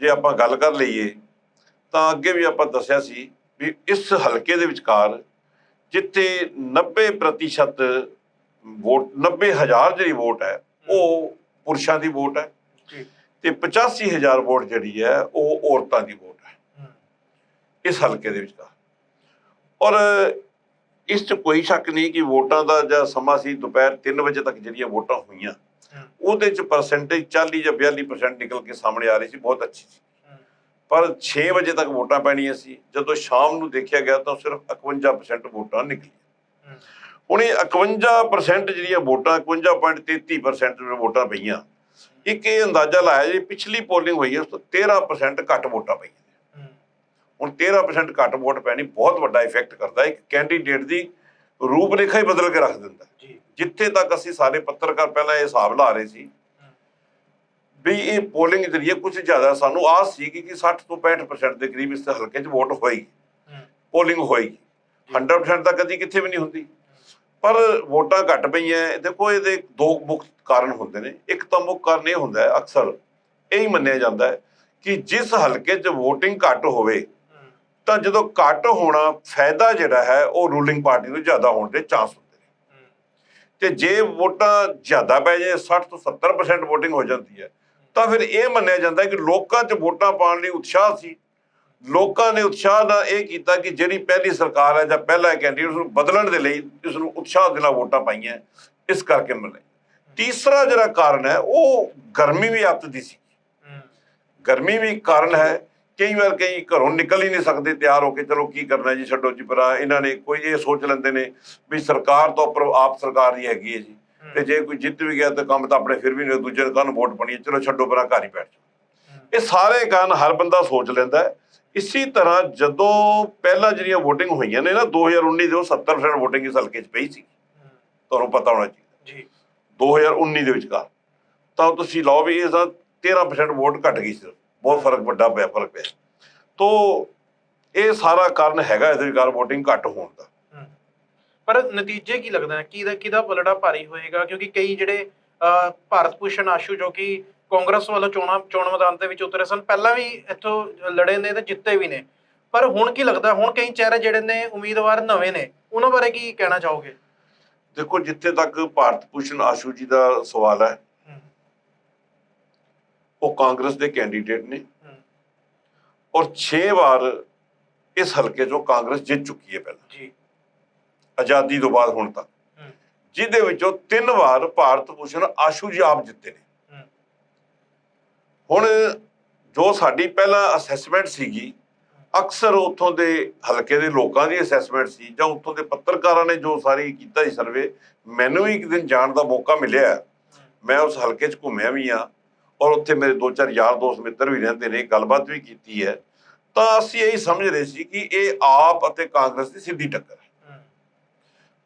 ਜੇ ਆਪਾਂ ਗੱਲ ਕਰ ਲਈਏ ਤਾਂ ਅੱਗੇ ਵੀ ਆਪਾਂ ਦੱਸਿਆ ਸੀ ਵੀ ਇਸ ਹਲਕੇ ਦੇ ਵਿਚਕਾਰ ਜਿੱਥੇ 90% ਵੋਟ 90000 ਜਿਹੜੀ ਵੋਟ ਹੈ ਉਹ ਪੁਰਸ਼ਾਂ ਦੀ ਵੋਟ ਹੈ। ਜੀ ਤੇ 85000 ਵੋਟ ਜਿਹੜੀ ਹੈ ਉਹ ਔਰਤਾਂ ਦੀ ਵੋਟ ਹੈ। ਇਸ ਹਲਕੇ ਦੇ ਵਿਚਕਾਰ ਔਰ ਇਸ 'ਚ ਕੋਈ ਸ਼ੱਕ ਨਹੀਂ ਕਿ ਵੋਟਾਂ ਦਾ ਜਾਂ ਸਮਾਂ ਸੀ ਦੁਪਹਿਰ 3 ਵਜੇ ਤੱਕ ਜਿਹੜੀਆਂ ਵੋਟਾਂ ਹੋਈਆਂ ਉਹਦੇ 'ਚ ਪਰਸੈਂਟੇਜ 40 ਜਾਂ 42% ਨਿਕਲ ਕੇ ਸਾਹਮਣੇ ਆ ਰਹੀ ਸੀ ਬਹੁਤ ਅੱਛੀ ਸੀ। ਪਰ 6 ਵਜੇ ਤੱਕ ਵੋਟਾਂ ਪੈਣੀਆਂ ਸੀ। ਜਦੋਂ ਸ਼ਾਮ ਨੂੰ ਦੇਖਿਆ ਗਿਆ ਤਾਂ ਸਿਰਫ 51% ਵੋਟਾਂ ਨਿਕਲੀਆਂ। ਹੁਣ ਇਹ 51% ਜਿਹੜੀਆਂ ਵੋਟਾਂ 51.33% ਜਿਹੜੀਆਂ ਵੋਟਾਂ ਪਈਆਂ। ਇੱਕ ਇਹ ਅੰਦਾਜ਼ਾ ਲਾਇਆ ਜੀ ਪਿਛਲੀ ਪੋਲਿੰਗ ਹੋਈ ਹੈ ਉਸ ਤੋਂ 13% ਘੱਟ ਵੋਟਾਂ ਪਈਆਂ ਹੁਣ 13% ਘੱਟ ਵੋਟ ਪੈਣੀ ਬਹੁਤ ਵੱਡਾ ਇਫੈਕਟ ਕਰਦਾ ਇੱਕ ਕੈਂਡੀਡੇਟ ਦੀ ਰੂਪਰੇਖਾ ਹੀ ਬਦਲ ਕੇ ਰੱਖ ਦਿੰਦਾ ਜਿੱਥੇ ਤੱਕ ਅਸੀਂ ਸਾਰੇ ਪੱਤਰਕਾਰ ਪਹਿਲਾਂ ਇਹ ਹਿਸਾਬ ਲਾ ਰਹੇ ਸੀ ਵੀ ਇਹ ਪੋਲਿੰਗ ਹੈ ਕੁਝ ਜ਼ਿਆਦਾ ਸਾਨੂੰ ਆਸ ਸੀ ਕਿ 60 ਤੋਂ 65% ਦੇ ਕਰੀਬ ਇਸ ਹਲਕੇ 'ਚ ਵੋਟ ਹੋਏਗੀ। ਪੋਲਿੰਗ ਹੋਏਗੀ। 100% ਤਾਂ ਕਦੀ ਕਿੱਥੇ ਵੀ ਨਹੀਂ ਹੁੰਦੀ। ਪਰ ਵੋਟਾਂ ਘੱਟ ਪਈਆਂ, ਦੇਖੋ ਇਹਦੇ ਦੋ ਮੁੱਖ ਕਾਰਨ ਹੁੰਦੇ ਨੇ, ਇੱਕ ਤਾਂ ਮੁੱਖ ਕਾਰਨ ਇਹ ਹੁੰਦਾ ਹੈ, ਅਕਸਰ ਇਹ ਹੀ ਮੰਨਿਆ ਜਾਂਦਾ ਹੈ ਕਿ ਜਿਸ ਹਲਕੇ 'ਚ VOTING ਘੱਟ ਹੋਵੇ, ਤਾਂ ਜਦੋਂ ਘੱਟ ਹੋਣਾ ਫਾਇਦਾ ਜਿਹੜਾ ਹੈ, ਉਹ ਰੂਲਿੰਗ ਪਾਰਟੀ ਨੂੰ ਜ਼ਿਆਦਾ ਹੋਣ ਦੇ ਚਾਂਸ ਹੁੰਦੇ ਨੇ। ਹੂੰ ਤੇ ਜੇ ਵੋਟਾਂ ਜ਼ਿਆਦਾ ਪੈ ਜਾਏ 60 ਤੋਂ 70% VOTING ਹੋ ਜਾਂਦੀ ਹੈ, ਤਾਂ ਫਿਰ ਇਹ ਮੰਨਿਆ ਜਾਂਦਾ ਕਿ ਲੋਕਾਂ 'ਚ ਵੋਟਾਂ ਪਾਉਣ ਲਈ ਉਤਸ਼ਾਹ ਸੀ। ਲੋਕਾਂ ਨੇ ਉਤਸ਼ਾਹ ਨਾਲ ਇਹ ਕੀਤਾ ਕਿ ਜਿਹੜੀ ਪਹਿਲੀ ਸਰਕਾਰ ਹੈ ਜਾਂ ਪਹਿਲਾ ਕੈਂਡੀਡੇਟ ਨੂੰ ਬਦਲਣ ਦੇ ਲਈ ਇਸ ਨੂੰ ਉਤਸ਼ਾਹ ਦੇ ਨਾਲ ਵੋਟਾਂ ਪਾਈਆਂ ਇਸ ਕਰਕੇ ਮਿਲੇ। ਤੀਸਰਾ ਜਿਹੜਾ ਕਾਰਨ ਹੈ ਉਹ ਗਰਮੀ ਵੀ ਅੱਤ ਦੀ ਸੀ। ਗਰਮੀ ਵੀ ਕਾਰਨ ਹੈ ਕਈ ਵਾਰ ਕਈ ਘਰੋਂ ਨਿਕਲ ਹੀ ਨਹੀਂ ਸਕਦੇ ਤਿਆਰ ਹੋ ਕੇ ਚਲੋ ਕੀ ਕਰਨਾ ਜੀ ਛੱਡੋ ਜੀ ਪਰਾਂ ਇਹਨਾਂ ਨੇ ਕੋਈ ਇਹ ਸੋਚ ਲੈਂਦੇ ਨੇ ਵੀ ਸਰਕਾਰ ਤੋਂ ਉੱਪਰ ਆਪ ਸਰਕਾਰ ਹੀ ਹੈਗੀ ਹੈ ਜੀ। ਤੇ ਜੇ ਕੋਈ ਜਿੱਤ ਵੀ ਗਿਆ ਤਾਂ ਕੰਮ ਤਾਂ ਆਪਣੇ ਫਿਰ ਵੀ ਨਹੀਂ ਦੂਜੇ ਨੂੰ ਕਾਹਨੂੰ ਵੋਟ ਪਾਣੀ ਹੈ, ਚਲੋ ਛੱਡੋ ਪਰਾਂ ਘਰ ਹੀ ਬੈਠ ਜਾਓ। ਇਹ ਸਾਰੇ ਕਾਰਨ ਹਰ ਬੰਦਾ ਸੋਚ ਲੈਂਦਾ ਹੈ। ਇਸੇ ਤਰ੍ਹਾਂ ਜਦੋਂ ਪਹਿਲਾਂ ਜਿਹੜੀਆਂ VOTING ਹੋਈਆਂ ਨੇ ਨਾ 2019 ਦੇ ਉਹ 70% VOTING ਇਸ ਹਲਕੇ 'ਚ ਪਈ ਸੀ। ਤੁਹਾਨੂੰ ਪਤਾ ਹੋਣਾ ਚਾਹੀਦਾ। ਜੀ। 2019 ਦੇ ਵਿਚਕਾਰ। ਤਾਂ ਤੁਸੀਂ ਲਾਓ ਵੀ ਇਹ ਤਾਂ 13% ਵੋਟ ਘਟ ਗਈ ਸੀ। ਬਹੁਤ ਫ਼ਰਕ ਵੱਡਾ ਪਿਆ ਫ਼ਰਕ ਪਿਆ। ਤੋ ਇਹ ਸਾਰਾ ਕਾਰਨ ਹੈਗਾ ਇਹਦੇ ਵਿਚਕਾਰ VOTING ਘੱਟ ਹੋਣ ਦਾ। ਪਰ ਨਤੀਜੇ ਕੀ ਲੱਗਦਾ ਹੈ ਕਿਹਦਾ ਕਿਹਦਾ ਪਲੜਾ ਭਾਰੀ ਹੋਏਗਾ? ਕਿਉਂਕਿ ਕਈ ਜਿਹੜੇ ਭਾਰਤ ਭੂਸ਼ਣ ਆਸ਼ੂ ਜੋ ਕਿ ਕਾਂਗਰਸ ਵੱਲੋਂ ਚੋਣਾਂ ਚੋਣ ਮੈਦਾਨ ਦੇ ਵਿੱਚ ਉਤਰੇ ਸਨ। ਪਹਿਲਾਂ ਵੀ ਇੱਥੋਂ ਲੜੇ ਨੇ ਤੇ ਜਿੱਤੇ ਵੀ ਨੇ। ਪਰ ਹੁਣ ਕੀ ਲੱਗਦਾ? ਹੁਣ ਕਈ ਚਿਹਰੇ ਜਿਹੜੇ ਨੇ ਉਮੀਦਵਾਰ ਨਵੇਂ ਨੇ। ਉਹਨਾਂ ਬਾਰੇ ਕੀ ਕਹਿਣਾ ਚਾਹੋਗੇ? ਦੇਖੋ ਜਿੱਥੇ ਤੱਕ ਭਾਰਤ ਭੂਸ਼ਣ ਆਸ਼ੂ ਜੀ ਦਾ ਸਵਾਲ ਹੈ ਉਹ ਕਾਂਗਰਸ ਦੇ ਕੈਂਡੀਡੇਟ ਨੇ। ਔਰ 6 ਵਾਰ ਇਸ ਹਲਕੇ 'ਚੋਂ ਕਾਂਗਰਸ ਜਿੱਤ ਚੁੱਕੀ ਹੈ ਪਹਿਲਾਂ। ਜੀ। ਆਜ਼ਾਦੀ ਤੋਂ ਬਾਅਦ ਹੁਣ ਤੱਕ। ਜਿਹਦੇ ਵਿੱਚੋਂ ਤਿੰਨ ਵਾਰ ਭਾਰਤ ਭੂਸ਼ਣ ਆਸ਼ੂ ਜੀ ਆਪ ਜਿੱਤੇ ਨੇ। ਹੁਣ ਜੋ ਸਾਡੀ ਪਹਿਲਾਂ ਅਸੈਸਮੈਂਟ ਸੀਗੀ ਅਕਸਰ ਉੱਥੋਂ ਦੇ ਹਲਕੇ ਦੇ ਲੋਕਾਂ ਦੀ ਅਸੈਸਮੈਂਟ ਸੀ ਜਾਂ ਉੱਥੋਂ ਦੇ ਪੱਤਰਕਾਰਾਂ ਨੇ ਜੋ ਸਾਰੀ ਕੀਤਾ ਸੀ ਸਰਵੇ ਮੈਨੂੰ ਵੀ ਇੱਕ ਦਿਨ ਜਾਣ ਦਾ ਮੌਕਾ ਮਿਲਿਆ ਮੈਂ ਉਸ ਹਲਕੇ 'ਚ ਘੁੰਮਿਆ ਵੀ ਆ ਔਰ ਉੱਥੇ ਮੇਰੇ ਦੋ ਚਾਰ ਯਾਰ ਦੋਸਤ ਮਿੱਤਰ ਵੀ ਰਹਿੰਦੇ ਨੇ ਗੱਲਬਾਤ ਵੀ ਕੀਤੀ ਹੈ। ਤਾਂ ਅਸੀਂ ਇਹੀ ਸਮਝ ਰਹੇ ਸੀ ਕਿ ਇਹ ਆਪ ਅਤੇ ਕਾਂਗਰਸ ਦੀ ਸਿੱਧੀ ਟੱਕਰ ਹੈ।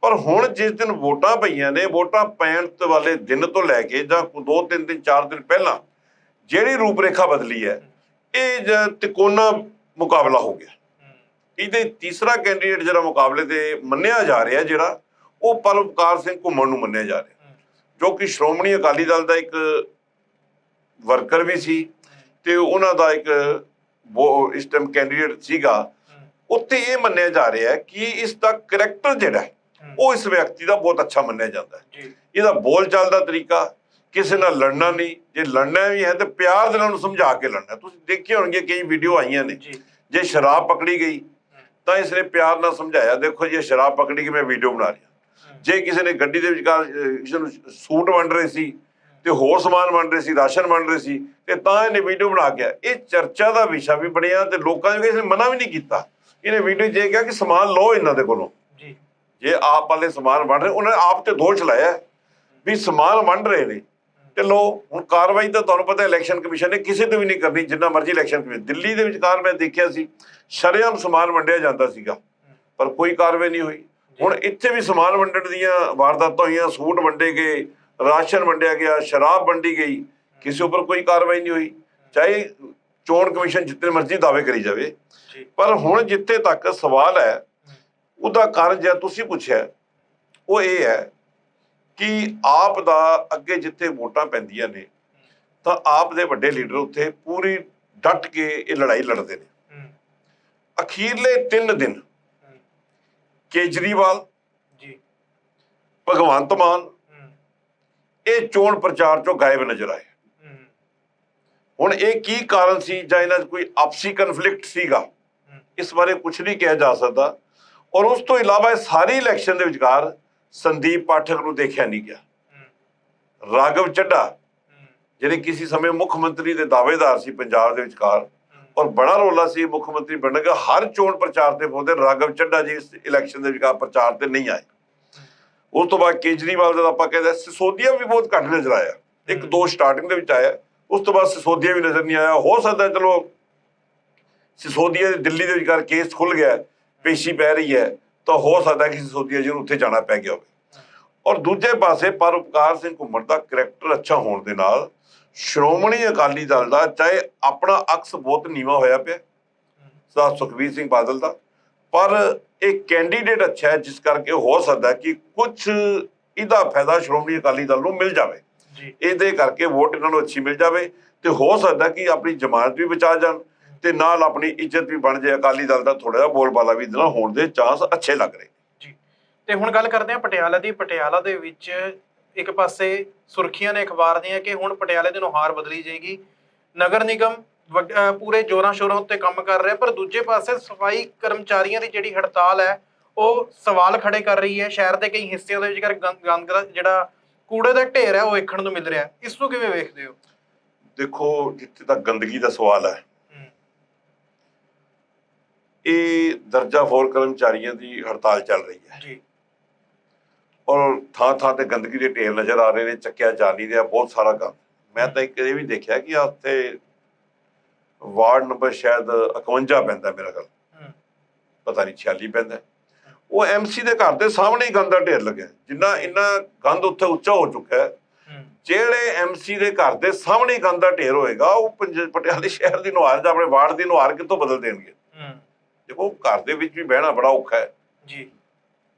ਪਰ ਹੁਣ ਜਿਸ ਦਿਨ ਵੋਟਾਂ ਪਈਆਂ ਨੇ ਵੋਟਾਂ ਪੈਣ ਤੋਂ ਵਾਲੇ ਦਿਨ ਤੋਂ ਲੈ ਕੇ ਜਾਂ ਕੋਈ ਦੋ ਤਿੰਨ ਦਿਨ ਚਾਰ ਦਿਨ ਪਹਿਲਾਂ ਜਿਹੜੀ ਰੂਪਰੇਖਾ ਬਦਲੀ ਹੈ ਇਹ ਤਿਕੋਨਾ ਮੁਕਾਬਲਾ ਹੋ ਗਿਆ। ਇਹਦੇ ਤੀਸਰਾ ਕੈਂਡੀਡੇਟ ਜਿਹੜਾ ਮੁਕਾਬਲੇ ਤੇ ਮੰਨਿਆ ਜਾ ਰਿਹਾ ਜਿਹੜਾ ਉਹ ਪਰਮਕਾਰ ਸਿੰਘ ਘੁੰਮਣ ਨੂੰ ਮੰਨਿਆ ਜਾ ਰਿਹਾ। ਜੋ ਕਿ ਸ਼੍ਰੋਮਣੀ ਅਕਾਲੀ ਦਲ ਦਾ ਇੱਕ ਵਰਕਰ ਵੀ ਸੀ ਤੇ ਉਹਨਾਂ ਦਾ ਇੱਕ ਉਹ ਇਸ ਟਾਈਮ ਕੈਂਡੀਡੇਟ ਸੀਗਾ। ਉੱਥੇ ਇਹ ਮੰਨਿਆ ਜਾ ਰਿਹਾ ਹੈ ਕਿ ਇਸ ਦਾ ਕਰੈਕਟਰ ਜਿਹੜਾ ਉਹ ਇਸ ਵਿਅਕਤੀ ਦਾ ਬਹੁਤ ਅੱਛਾ ਮੰਨਿਆ ਜਾਂਦਾ ਹੈ। ਇਹਦਾ ਬੋਲ ਚਾਲ ਦਾ ਤਰੀਕਾ ਕਿਸੇ ਨਾਲ ਲੜਨਾ ਨਹੀਂ। ਜੇ ਲੜਨਾ ਵੀ ਹੈ ਤੇ ਪਿਆਰ ਦੇ ਨਾਲ ਉਹਨੂੰ ਸਮਝਾ ਕੇ ਲੜਨਾ। ਤੁਸੀਂ ਦੇਖੇ ਹੋਣਗੇ ਕਈ ਵੀਡੀਓ ਆਈਆਂ ਨੇ। ਜੀ। ਸ਼ਰਾਬ ਪਕੜੀ ਗਈ ਤਾਂ ਇਸ ਨੇ ਪਿਆਰ ਨਾਲ ਸਮਝਾਇਆ ਦੇਖੋ ਜੀ ਸ਼ਰਾਬ ਪਕੜੀ ਕਿ ਮੈਂ ਵੀਡੀਓ ਬਣਾ ਰਿਹਾ। ਜੇ ਕਿਸੇ ਨੇ ਗੱਡੀ ਦੇ ਵਿਚਕਾਰ ਕਿਸੇ ਨੂੰ ਸੂਟ ਵੰਡ ਰਹੇ ਸੀ ਤੇ ਹੋਰ ਸਮਾਨ ਵੰਡ ਰਹੇ ਸੀ ਰਾਸ਼ਨ ਵੰਡ ਰਹੇ ਸੀ ਤੇ ਤਾਂ ਇਹਨੇ ਵੀਡੀਓ ਬਣਾ ਕੇ। ਇਹ ਚਰਚਾ ਦਾ ਵਿਸ਼ਾ ਵੀ ਬਣਿਆ ਤੇ ਲੋਕਾਂ ਨੇ ਕਿਸੇ ਨੇ ਮਨਾ ਵੀ ਨਹੀਂ ਕੀਤਾ। ਇਹਨੇ ਵੀਡੀਓ 'ਚ ਇਹ ਕਿਹਾ ਕਿ ਸਮਾਨ ਲਓ ਇਹਨਾਂ ਦੇ ਕੋਲੋਂ। ਜੀ। ਜੇ ਆਪ ਵਾਲੇ ਸਮਾਨ ਵੰਡ ਰਹੇ ਉਹਨਾਂ ਨੇ ਆਪ ਤੇ ਦੋਸ਼ ਲਾਇਆ ਵੀ ਸਮਾਨ ਵੰਡ ਰਹੇ ਨੇ। ਤੇ ਲੋ ਹੁਣ ਕਾਰਵਾਈ ਤਾਂ ਤੁਹਾਨੂੰ ਪਤਾ ਇਲੈਕਸ਼ਨ ਕਮਿਸ਼ਨ ਨੇ ਕਿਸੇ ਤੇ ਵੀ ਨਹੀਂ ਕਰਨੀ ਜਿੰਨਾ ਮਰਜ਼ੀ ਇਲੈਕਸ਼ਨ ਕਮਿਸ਼ਨ ਦਿੱਲੀ ਦੇ ਵਿਚਕਾਰ ਮੈਂ ਦੇਖਿਆ ਸੀ ਸ਼ਰੇਆਮ ਸਮਾਨ ਵੰਡਿਆ ਜਾਂਦਾ ਸੀਗਾ ਪਰ ਕੋਈ ਕਾਰਵਾਈ ਨਹੀਂ ਹੋਈ। ਹੁਣ ਇੱਥੇ ਵੀ ਸਮਾਨ ਵੰਡਣ ਦੀਆਂ ਵਾਰਦਾਤਾਂ ਹੋਈਆਂ ਸੂਟ ਵੰਡੇ ਗਏ ਰਾਸ਼ਨ ਵੰਡਿਆ ਗਿਆ ਸ਼ਰਾਬ ਵੰਡੀ ਗਈ ਕਿਸੇ ਉੱਪਰ ਕੋਈ ਕਾਰਵਾਈ ਨਹੀਂ ਹੋਈ। ਚਾਹੇ ਚੋਣ ਕਮਿਸ਼ਨ ਜਿੰਨੇ ਮਰਜ਼ੀ ਦਾਅਵੇ ਕਰੀ ਜਾਵੇ ਪਰ ਹੁਣ ਜਿੱਥੇ ਤੱਕ ਸਵਾਲ ਹੈ ਉਹਦਾ ਕਾਰਨ ਜੇ ਤੁਸੀਂ ਪੁੱਛਿਆ ਉਹ ਇਹ ਹੈ ਕਿ ਆਪ ਦਾ ਅੱਗੇ ਜਿੱਥੇ ਵੋਟਾਂ ਪੈਂਦੀਆਂ ਨੇ ਤਾਂ ਆਪ ਦੇ ਵੱਡੇ ਲੀਡਰ ਉੱਥੇ ਪੂਰੀ ਡਟ ਕੇ ਇਹ ਲੜਾਈ ਲੜਦੇ ਨੇ। ਅਖੀਰਲੇ 3 ਦਿਨ ਕੇਜਰੀਵਾਲ ਜੀ। ਭਗਵੰਤ ਮਾਨ ਇਹ ਚੋਣ ਪ੍ਰਚਾਰ ਚੋਂ ਗਾਇਬ ਨਜ਼ਰ ਆਏ। ਹੁਣ ਇਹ ਕੀ ਕਾਰਨ ਸੀ ਜਾਂ ਇਹਨਾਂ 'ਚ ਕੋਈ ਆਪਸੀ ਕਨਫਲਿਕਟ ਸੀਗਾ? ਇਸ ਬਾਰੇ ਕੁਝ ਨਹੀਂ ਕਿਹਾ ਜਾ ਸਕਦਾ। ਔਰ ਉਸ ਤੋਂ ਇਲਾਵਾ ਇਹ ਸਾਰੀ ਇਲੈਕਸ਼ਨ ਦੇ ਵਿਚਕਾਰ ਸੰਦੀਪ ਪਾਠਕ ਨੂੰ ਦੇਖਿਆ ਨਹੀਂ ਗਿਆ। ਰਾਘਵ ਚੱਡਾ ਜਿਹੜੇ ਕਿਸੇ ਸਮੇਂ ਮੁੱਖ ਮੰਤਰੀ ਦੇ ਦਾਅਵੇਦਾਰ ਸੀ ਪੰਜਾਬ ਦੇ ਵਿਚਕਾਰ, ਔਰ ਬੜਾ ਰੋਲਾ ਸੀ, ਮੁੱਖ ਮੰਤਰੀ ਬਣਨਗਾ ਹਰ ਚੋਣ ਪ੍ਰਚਾਰ ਤੇ ਬੋਲਦੇ ਰਾਘਵ ਚੱਡਾ ਜੀ ਇਸ ਇਲੈਕਸ਼ਨ ਦੇ ਵਿਚਕਾਰ ਪ੍ਰਚਾਰ ਤੇ ਨਹੀਂ ਆਏ। ਉਸ ਤੋਂ ਬਾਅਦ ਕੇਜਰੀਵਾਲ ਦਾ ਆਪਾਂ ਕਹਿੰਦੇ ਸਿਸੋਦੀਆ ਵੀ ਬਹੁਤ ਘੱਟ ਨਜ਼ਰ ਆਇਆ। ਇੱਕ ਦੋ ਸਟਾਰਟਿੰਗ ਦੇ ਵਿੱਚ ਆਇਆ। ਉਸ ਤੋਂ ਬਾਅਦ ਸਿਸੋਦੀਆ ਵੀ ਨਜ਼ਰ ਨਹੀਂ ਆਇਆ। ਹੋ ਸਕਦਾ ਚਲੋ ਸਿਸੋਦੀਆ ਦਿੱਲੀ ਦੇ ਵਿਚਕਾਰ ਕੇਸ ਖੁੱਲ ਗਿਆ, ਪੇਸ਼ੀ ਪੈ ਰਹੀ ਹੈ। ਤਾਂ ਹੋ ਸਕਦਾ ਕਿ ਸਿਸੋਦੀਆ ਜੀ ਨੂੰ ਉੱਥੇ ਜਾਣਾ ਪੈ ਗਿਆ ਹੋਵੇ। ਔਰ ਦੂਜੇ ਪਾਸੇ ਪਰਉਪਕਾਰ ਸਿੰਘ ਘੁੰਮਣ ਦਾ ਕਰੈਕਟਰ ਅੱਛਾ ਹੋਣ ਦੇ ਨਾਲ ਸ਼੍ਰੋਮਣੀ ਅਕਾਲੀ ਦਲ ਦਾ ਚਾਹੇ ਆਪਣਾ ਅਕਸ ਬਹੁਤ ਨੀਵਾ ਹੋਇਆ ਪਿਆ ਸਰਦਾਰ ਸੁਖਬੀਰ ਸਿੰਘ ਬਾਦਲ ਦਾ ਪਰ ਇਹ ਕੈਂਡੀਡੇਟ ਅੱਛਾ ਹੈ ਜਿਸ ਕਰਕੇ ਹੋ ਸਕਦਾ ਕਿ ਕੁਝ ਇਹਦਾ ਫਾਇਦਾ ਸ਼੍ਰੋਮਣੀ ਅਕਾਲੀ ਦਲ ਨੂੰ ਮਿਲ ਜਾਵੇ। ਜੀ। ਇਹਦੇ ਕਰਕੇ ਵੋਟ ਇਹਨਾਂ ਨੂੰ ਅੱਛੀ ਮਿਲ ਜਾਵੇ ਤੇ ਹੋ ਸਕਦਾ ਕਿ ਆਪਣੀ ਜ਼ਮਾਨਤ ਵੀ ਬਚਾ ਜਾਣ। ਤੇ ਨਾਲ ਆਪਣੀ ਇੱਜ਼ਤ ਵੀ ਬਣ ਜਾਏ ਅਕਾਲੀ ਦਲ ਦਾ ਥੋੜਾ ਜਿਹਾ ਬੋਲਬਾਲਾ ਵੀ ਨਾਲ ਹੋਣ ਦੇ ਚਾਂਸ ਅੱਛੇ ਲੱਗ ਰਹੇ ਜੀ। ਤੇ ਹੁਣ ਗੱਲ ਕਰਦੇ ਹਾਂ ਪਟਿਆਲਾ ਦੀ। ਪਟਿਆਲਾ ਦੇ ਵਿੱਚ ਇੱਕ ਪਾਸੇ ਸੁਰਖੀਆਂ ਨੇ ਅਖਬਾਰ ਦੀਆਂ ਕਿ ਹੁਣ ਪਟਿਆਲੇ ਦੀ ਨੁਹਾਰ ਬਦਲੀ ਜਾਏਗੀ। ਨਗਰ ਨਿਗਮ ਪੂਰੇ ਜੋਰਾਂ ਸ਼ੋਰਾਂ ਉੱਤੇ ਕੰਮ ਕਰ ਰਿਹਾ ਪਰ ਦੂਜੇ ਪਾਸੇ ਸਫ਼ਾਈ ਕਰਮਚਾਰੀਆਂ ਦੀ ਜਿਹੜੀ ਹੜਤਾਲ ਹੈ ਉਹ ਸਵਾਲ ਖੜੇ ਕਰ ਰਹੀ ਹੈ। ਸ਼ਹਿਰ ਦੇ ਕਈ ਹਿੱਸਿਆਂ ਦੇ ਗੰਦ ਗੰਦ ਦਾ ਜਿਹੜਾ ਕੂੜੇ ਦਾ ਢੇਰ ਹੈ ਉਹ ਵੇਖਣ ਨੂੰ ਮਿਲ ਰਿਹਾ। ਇਸ ਨੂੰ ਕਿਵੇਂ ਵੇਖਦੇ ਹੋ? ਦੇਖੋ ਜਿੱਥੇ ਤੱਕ ਗੰਦਗੀ ਦਾ ਸਵਾਲ ਹੈ। ਇਹ ਦਰਜਾ ਫੋਰ ਕਰਮਚਾਰੀਆਂ ਦੀ ਹੜਤਾਲ ਚੱਲ ਰਹੀ ਹੈ। ਜੀ। ਔਰ ਥਾਂ ਥਾਂ ਤੇ ਗੰਦਗੀ ਦੇ ਢੇਰ ਨਜ਼ਰ ਆ ਰਹੇ ਨੇ ਚੱਕਿਆ ਜਾ ਨਹੀਂ ਰਿਹਾ ਬਹੁਤ ਸਾਰਾ ਕੰਮ ਮੈਂ ਤਾਂ ਇੱਕ ਇਹ ਵੀ ਦੇਖਿਆ ਕਿ ਆ ਉੱਥੇ ਵਾਰਡ ਨੰਬਰ ਸ਼ਾਇਦ 51 ਪੈਂਦਾ ਮੇਰਾ ਗੱਲ ਪਤਾ ਨਹੀਂ 46 ਪੈਂਦਾ। ਉਹ ਐਮਸੀ ਦੇ ਘਰ ਦੇ ਸਾਹਮਣੇ ਹੀ ਗੰਦ ਦਾ ਢੇਰ ਲੱਗਿਆ। ਜਿੰਨਾ ਇੰਨਾ ਗੰਦ ਉੱਥੇ ਉੱਚਾ ਹੋ ਚੁੱਕਾ ਹੈ ਜਿਹੜੇ ਐਮਸੀ ਦੇ ਘਰ ਦੇ ਸਾਹਮਣੇ ਗੰਦ ਦਾ ਢੇਰ ਹੋਏਗਾ ਉਹ ਪਟਿਆਲੇ ਸ਼ਹਿਰ ਦੀ ਨੁਹਾਰ ਜਾਂ ਆਪਣੇ ਵਾਰਡ ਦੀ ਨੁਹਾਰ ਕਿੱਥੋਂ ਬਦਲ ਦੇਣਗੇ? ਦੇਖੋ ਘਰ ਦੇ ਵਿੱਚ ਵੀ ਬਹਿਣਾ ਬੜਾ ਔਖਾ ਹੈ। ਜੀ।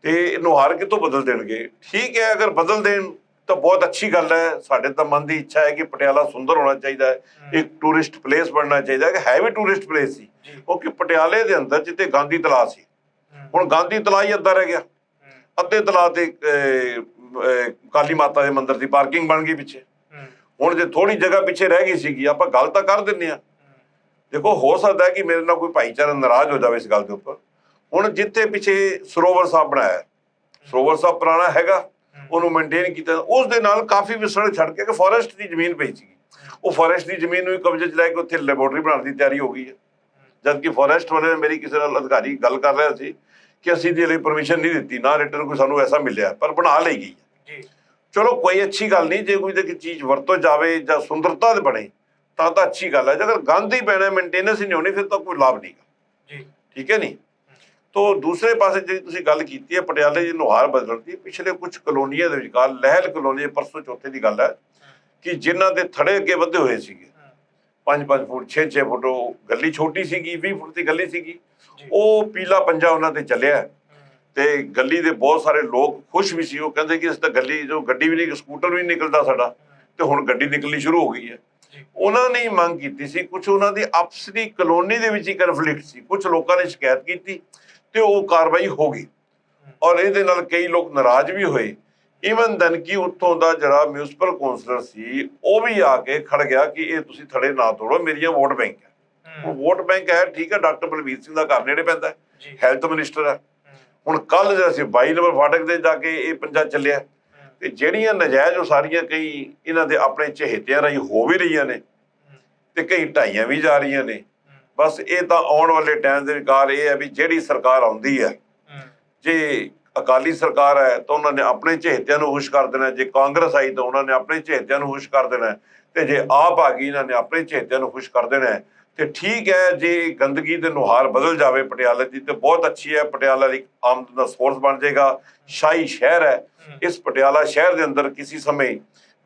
ਤੇ ਨੁਹਾਰ ਕਿੱਥੋਂ ਬਦਲ ਦੇਣਗੇ? ਠੀਕ ਹੈ ਅਗਰ ਬਦਲ ਦੇਣ ਤਾਂ ਬਹੁਤ ਅੱਛੀ ਗੱਲ ਹੈ। ਸਾਡੇ ਤਾਂ ਮਨ ਦੀ ਇੱਛਾ ਹੈ ਕਿ ਪਟਿਆਲਾ ਸੁੰਦਰ ਹੋਣਾ ਚਾਹੀਦਾ ਹੈ। ਇੱਕ ਟੂਰਿਸਟ ਪਲੇਸ ਬਣਨਾ ਚਾਹੀਦਾ ਹੈ ਕਿ ਹੈ ਵੀ ਟੂਰਿਸਟ ਪਲੇਸ ਸੀ। ਜੀ। ਕਿਉਂਕਿ ਪਟਿਆਲੇ ਦੇ ਅੰਦਰ ਜਿੱਥੇ ਗਾਂਧੀ ਤਲਾਅ ਸੀ ਹੁਣ ਗਾਂਧੀ ਤਲਾਅ ਹੀ ਅੱਧਾ ਰਹਿ ਗਿਆ। ਅੱਧੇ ਤਲਾਅ ਤੇ ਕਾਲੀ ਮਾਤਾ ਦੇ ਮੰਦਿਰ ਦੀ ਪਾਰਕਿੰਗ ਬਣ ਗਈ ਪਿੱਛੇ। ਹੁਣ ਜੇ ਥੋੜੀ ਜਗ੍ਹਾ ਪਿੱਛੇ ਰਹਿ ਗਈ ਸੀਗੀ ਆਪਾਂ ਗੱਲ ਤਾਂ ਕਰ ਦਿੰਨੇ ਆ ਦੇਖੋ ਹੋ ਸਕਦਾ ਹੈ ਕਿ ਮੇਰੇ ਨਾਲ ਕੋਈ ਭਾਈਚਾਰਾ ਨਾਰਾਜ਼ ਹੋ ਜਾਵੇ ਇਸ ਗੱਲ ਦੇ ਉੱਪਰ। ਹੁਣ ਜਿੱਥੇ ਪਿੱਛੇ ਸਰੋਵਰ ਸਾਹਿਬ ਬਣਾਇਆ ਸਰੋਵਰ ਸਾਹਿਬ ਪੁਰਾਣਾ ਹੈਗਾ ਉਹਨੂੰ ਮੇਨਟੇਨ ਕੀਤਾ। ਉਸ ਦੇ ਨਾਲ ਕਾਫੀ ਵਿਸੜ ਛੱਡ ਕੇ ਕਿ ਫੋਰੈਸਟ ਦੀ ਜ਼ਮੀਨ ਪਈ ਸੀ ਉਹ ਫੋਰੈਸਟ ਦੀ ਜ਼ਮੀਨ ਨੂੰ ਕਬਜ਼ੇ 'ਚ ਲੈ ਕੇ ਉੱਥੇ ਲੈਬੋਰਟਰੀ ਬਣਾਉਣ ਦੀ ਤਿਆਰੀ ਹੋ ਗਈ ਹੈ। ਜਦ ਕਿ ਫੋਰੈਸਟ ਵਾਲੇ ਨੇ ਮੇਰੀ ਕਿਸੇ ਨਾਲ ਅਧਿਕਾਰੀ ਗੱਲ ਕਰ ਰਿਹਾ ਸੀ ਕਿ ਅਸੀਂ ਦੇ ਲਈ ਪਰਮਿਸ਼ਨ ਨਹੀਂ ਦਿੱਤੀ ਨਾ ਰਿਟਰਨ ਕੋਈ ਸਾਨੂੰ ਐਸਾ ਮਿਲਿਆ ਪਰ ਬਣਾ ਲਈ ਗਈ ਜੀ। ਚਲੋ ਕੋਈ ਅੱਛੀ ਗੱਲ ਨਹੀਂ ਜੇ ਕੋਈ ਤੇ ਚੀਜ਼ ਵਰਤੋਂ ਜਾਵੇ ਜਾਂ ਸੁੰਦਰਤਾ ਦੇ ਬਣੇ ਤਾਂ ਤਾਂ ਅੱਛੀ ਗੱਲ ਹੈ। ਜੇਕਰ ਗੰਦ ਹੀ ਪੈਣਾ ਮੇਨਟੇਨੈਂਸ ਹੀ ਨਹੀਂ ਹੋਣੀ ਫਿਰ ਤਾਂ ਕੋਈ ਲਾਭ ਨਹੀਂ ਜੀ। ਠੀਕ ਹੈ ਨਹੀਂ ਤੋ ਦੂਸਰੇ ਪਾਸੇ ਜਿਹੜੀ ਤੁਸੀਂ ਗੱਲ ਕੀਤੀ ਹੈ ਪਟਿਆਲੇ ਦੀ ਨੁਹਾਰ ਬਦਲਣ ਦੀ ਪਿਛਲੇ ਕੁਝ ਕਲੋਨੀਆਂ ਦੇ ਵਿਚਕਾਰ ਲਹਿਲ ਕਲੋਨੀ ਪਰਸੋਂ ਚੌਥੇ ਦੀ ਗੱਲ ਹੈ ਕਿ ਜਿਨ੍ਹਾਂ ਦੇ ਥੜੇ ਅੱਗੇ ਵਧੇ ਹੋਏ ਸੀਗੇ। 5-5 ਫੁੱਟ 6-6 ਫੁੱਟ ਉਹ ਗੱਲੀ ਛੋਟੀ ਸੀਗੀ 20 ਫੁੱਟ ਦੀ ਗੱਲੀ ਸੀਗੀ। ਉਹ ਪੀਲਾ ਪੰਜਾ ਉਹਨਾਂ ਤੇ ਚੱਲਿਆ। ਤੇ ਗੱਲੀ ਦੇ ਬਹੁਤ ਸਾਰੇ ਲੋਕ ਖੁਸ਼ ਵੀ ਸੀ। ਉਹ ਕਹਿੰਦੇ ਕਿ ਇਸ ਤਾਂ ਗੱਲੀ ਜੋ ਗੱਡੀ ਵੀ ਨਹੀਂ ਸਕੂਟਰ ਵੀ ਨਿਕਲਦਾ ਸਾਡਾ। ਤੇ ਹੁਣ ਗੱਡੀ ਨਿਕਲਣੀ ਸ਼ੁਰੂ ਹੋ ਗਈ ਹੈ। ਉਹਨਾਂ ਨੇ ਮੰਗ ਕੀਤੀ ਸੀ ਕੁਝ ਉਹਨਾਂ ਦੀ ਆਪਸੀ ਕਲੋਨੀ ਦੇ ਵਿੱਚ ਹੀ ਕਨਫਲਿਕਟ ਸੀ ਕੁਝ ਲੋਕਾਂ ਨੇ ਸ਼ਿਕਾਇਤ ਕੀਤੀ ਤੇ ਉਹ ਕਾਰਵਾਈ ਹੋ ਗਈ। ਔਰ ਇਹਦੇ ਨਾਲ ਕਈ ਲੋਕ ਨਾਰਾਜ਼ ਵੀ ਹੋਏ। ਇਵਨ ਦਨ ਕਿ ਉੱਥੋਂ ਦਾ ਜਿਹੜਾ ਮਿਊਨਿਸਪਲ ਕੌਂਸਲਰ ਸੀ ਉਹ ਵੀ ਆ ਕੇ ਖੜ ਗਿਆ ਕਿ ਇਹ ਤੁਸੀਂ ਥੜੇ ਨਾ ਤੋੜੋ ਮੇਰੀਆਂ ਵੋਟ ਬੈਂਕ ਹੈ। ਹੂੰ, ਹੁਣ ਵੋਟ ਬੈਂਕ ਹੈ ਠੀਕ ਹੈ ਡਾਕਟਰ ਬਲਵੀਰ ਸਿੰਘ ਦਾ ਘਰ ਨੇੜੇ ਪੈਂਦਾ ਹੈਲਥ ਮਿਨਿਸਟਰ ਹੈ। ਹੁਣ ਕੱਲ ਜਿਹੜਾ ਸੀ 22 ਨੰਬਰ ਫਾਟਕ ਤੇ ਜਾ ਕੇ ਇਹ ਪੰਜਾ ਚੱਲਿਆ ਤੇ ਜਿਹੜੀਆਂ ਨਜਾਇਜ਼ ਉਹ ਸਾਰੀਆਂ ਕਈ ਇਹਨਾਂ ਦੇ ਆਪਣੇ ਚਹੇਤਿਆਂ ਰਾਹੀਂ ਹੋ ਵੀ ਰਹੀਆਂ ਨੇ ਤੇ ਕਈ ਢਾਈਆਂ ਵੀ ਜਾ ਰਹੀਆਂ ਨੇ। ਬਸ ਇਹ ਤਾਂ ਆਉਣ ਵਾਲੇ ਟਾਈਮ ਦੇ ਵਿਕਾਰ ਇਹ ਹੈ ਵੀ ਜਿਹੜੀ ਸਰਕਾਰ ਆਉਂਦੀ ਹੈ, ਜੇ ਅਕਾਲੀ ਸਰਕਾਰ ਹੈ ਤਾਂ ਉਹਨਾਂ ਨੇ ਆਪਣੇ ਚਹੇਤਿਆਂ ਨੂੰ ਖੁਸ਼ ਕਰ ਦੇਣਾ, ਜੇ ਕਾਂਗਰਸ ਆਈ ਤਾਂ ਉਹਨਾਂ ਨੇ ਆਪਣੇ ਚਹੇਤਿਆਂ ਨੂੰ ਖੁਸ਼ ਕਰ ਦੇਣਾ, ਤੇ ਜੇ ਆਪ ਆ ਗਈ ਇਹਨਾਂ ਨੇ ਆਪਣੇ ਚਹੇਤਿਆਂ ਨੂੰ ਖੁਸ਼ ਕਰ ਦੇਣਾ ਤੇ ਠੀਕ ਹੈ ਜੇ ਗੰਦਗੀ ਦੇ ਨੁਹਾਰ ਬਦਲ ਜਾਵੇ ਪਟਿਆਲਾ ਦੀ ਤੇ ਬਹੁਤ ਅੱਛੀ ਹੈ ਪਟਿਆਲਾ ਇੱਕ ਆਮਦਨ ਦਾ ਸੋਰਸ ਬਣ ਜਾਏਗਾ ਸ਼ਾਹੀ ਸ਼ਹਿਰ ਹੈ। ਇਸ ਪਟਿਆਲਾ ਸ਼ਹਿਰ ਦੇ ਅੰਦਰ ਕਿਸੇ ਸਮੇਂ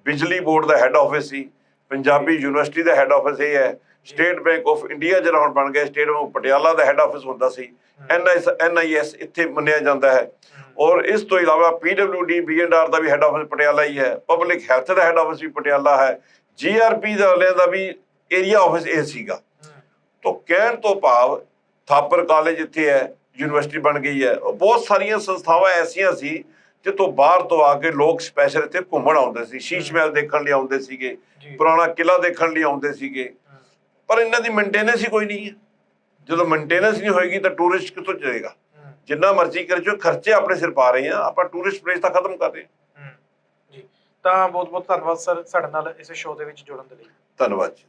ਬਿਜਲੀ ਬੋਰਡ ਦਾ ਹੈੱਡ ਆਫਿਸ ਸੀ ਪੰਜਾਬੀ ਯੂਨੀਵਰਸਿਟੀ ਦਾ ਹੈੱਡ ਆਫਿਸ ਇਹ ਹੈ। ਸਟੇਟ ਬੈਂਕ ਆਫ ਇੰਡੀਆ ਜਿਹੜਾ ਹੁਣ ਬਣ ਗਿਆ ਸਟੇਟ ਬੈਂਕ ਪਟਿਆਲਾ ਦਾ ਹੈੱਡ ਆਫਿਸ ਹੁੰਦਾ ਸੀ। ਐਨਆਈਐਸ ਐਨਆਈਐਸ ਇੱਥੇ ਮੰਨਿਆ ਜਾਂਦਾ ਹੈ। ਔਰ ਇਸ ਤੋਂ ਇਲਾਵਾ ਪੀਡਬਲਿਊਡੀ ਬੀਐਨਆਰ ਦਾ ਵੀ ਹੈੱਡ ਆਫਿਸ ਪਟਿਆਲਾ ਹੀ ਹੈ। ਪਬਲਿਕ ਹੈਲਥ ਦਾ ਹੈੱਡ ਆਫਿਸ ਵੀ ਪਟਿਆਲਾ ਹੈ। ਜੀਆਰਪੀ ਦਾ ਵਾਲਿਆਂ ਦਾ ਵੀ ਏਰੀਆ ਆਫਿਸ ਇਹ ਸੀਗਾ। ਤੋਂ ਕਹਿਣ ਤੋਂ ਭਾਵ ਥਾਪਰ ਕਾਲਜ ਇੱਥੇ ਹੈ ਯੂਨੀਵਰਸਿਟੀ ਬਣ ਗਈ ਹੈ। ਉਹ ਬਹੁਤ ਸਾਰੀਆਂ ਸੰਸਥਾਵਾਂ ਐਸੀਆਂ ਸੀ ਜਿੱਥੋਂ ਬਾਹਰ ਤੋਂ ਆ ਕੇ ਲੋਕ ਸਪੈਸ਼ਲ ਇੱਥੇ ਘੁੰਮਣ ਆਉਂਦੇ ਸੀ ਸ਼ੀਸ਼ ਮਹਿਲ ਦੇਖਣ ਲਈ ਆਉਂਦੇ ਸੀਗੇ ਪੁਰਾਣਾ ਕਿਲਾ ਦੇਖਣ ਲਈ ਆਉਂਦੇ ਸੀਗੇ। ਪਰ ਇਹਨਾਂ ਦੀ ਮੇਨਟੇਨੈਂਸ ਹੀ ਕੋਈ ਨਹੀਂ ਹੈ। ਜਦੋਂ ਮੇਨਟੇਨੈਂਸ ਨਹੀਂ ਹੋਏਗੀ ਤਾਂ ਟੂਰਿਸਟ ਕਿੱਥੋਂ ਜਾਏਗਾ? ਜਿੰਨਾ ਮਰਜ਼ੀ ਕਰ ਜੋ ਖਰਚੇ ਆਪਣੇ ਸਿਰ ਪਾ ਰਹੇ ਆ ਆਪਾਂ ਟੂਰਿਸਟ ਪਲੇਸ ਤਾਂ ਖਤਮ ਕਰ ਰਹੇ ਹੂੰ, ਜੀ। ਤਾਂ ਬਹੁਤ ਬਹੁਤ ਧੰਨਵਾਦ ਸਰ ਸਾਡੇ ਨਾਲ ਇਸ ਸ਼ੋਅ ਦੇ ਵਿੱਚ ਜੁੜਨ ਦੇ ਲਈ। ਧੰਨਵਾਦ ਜੀ।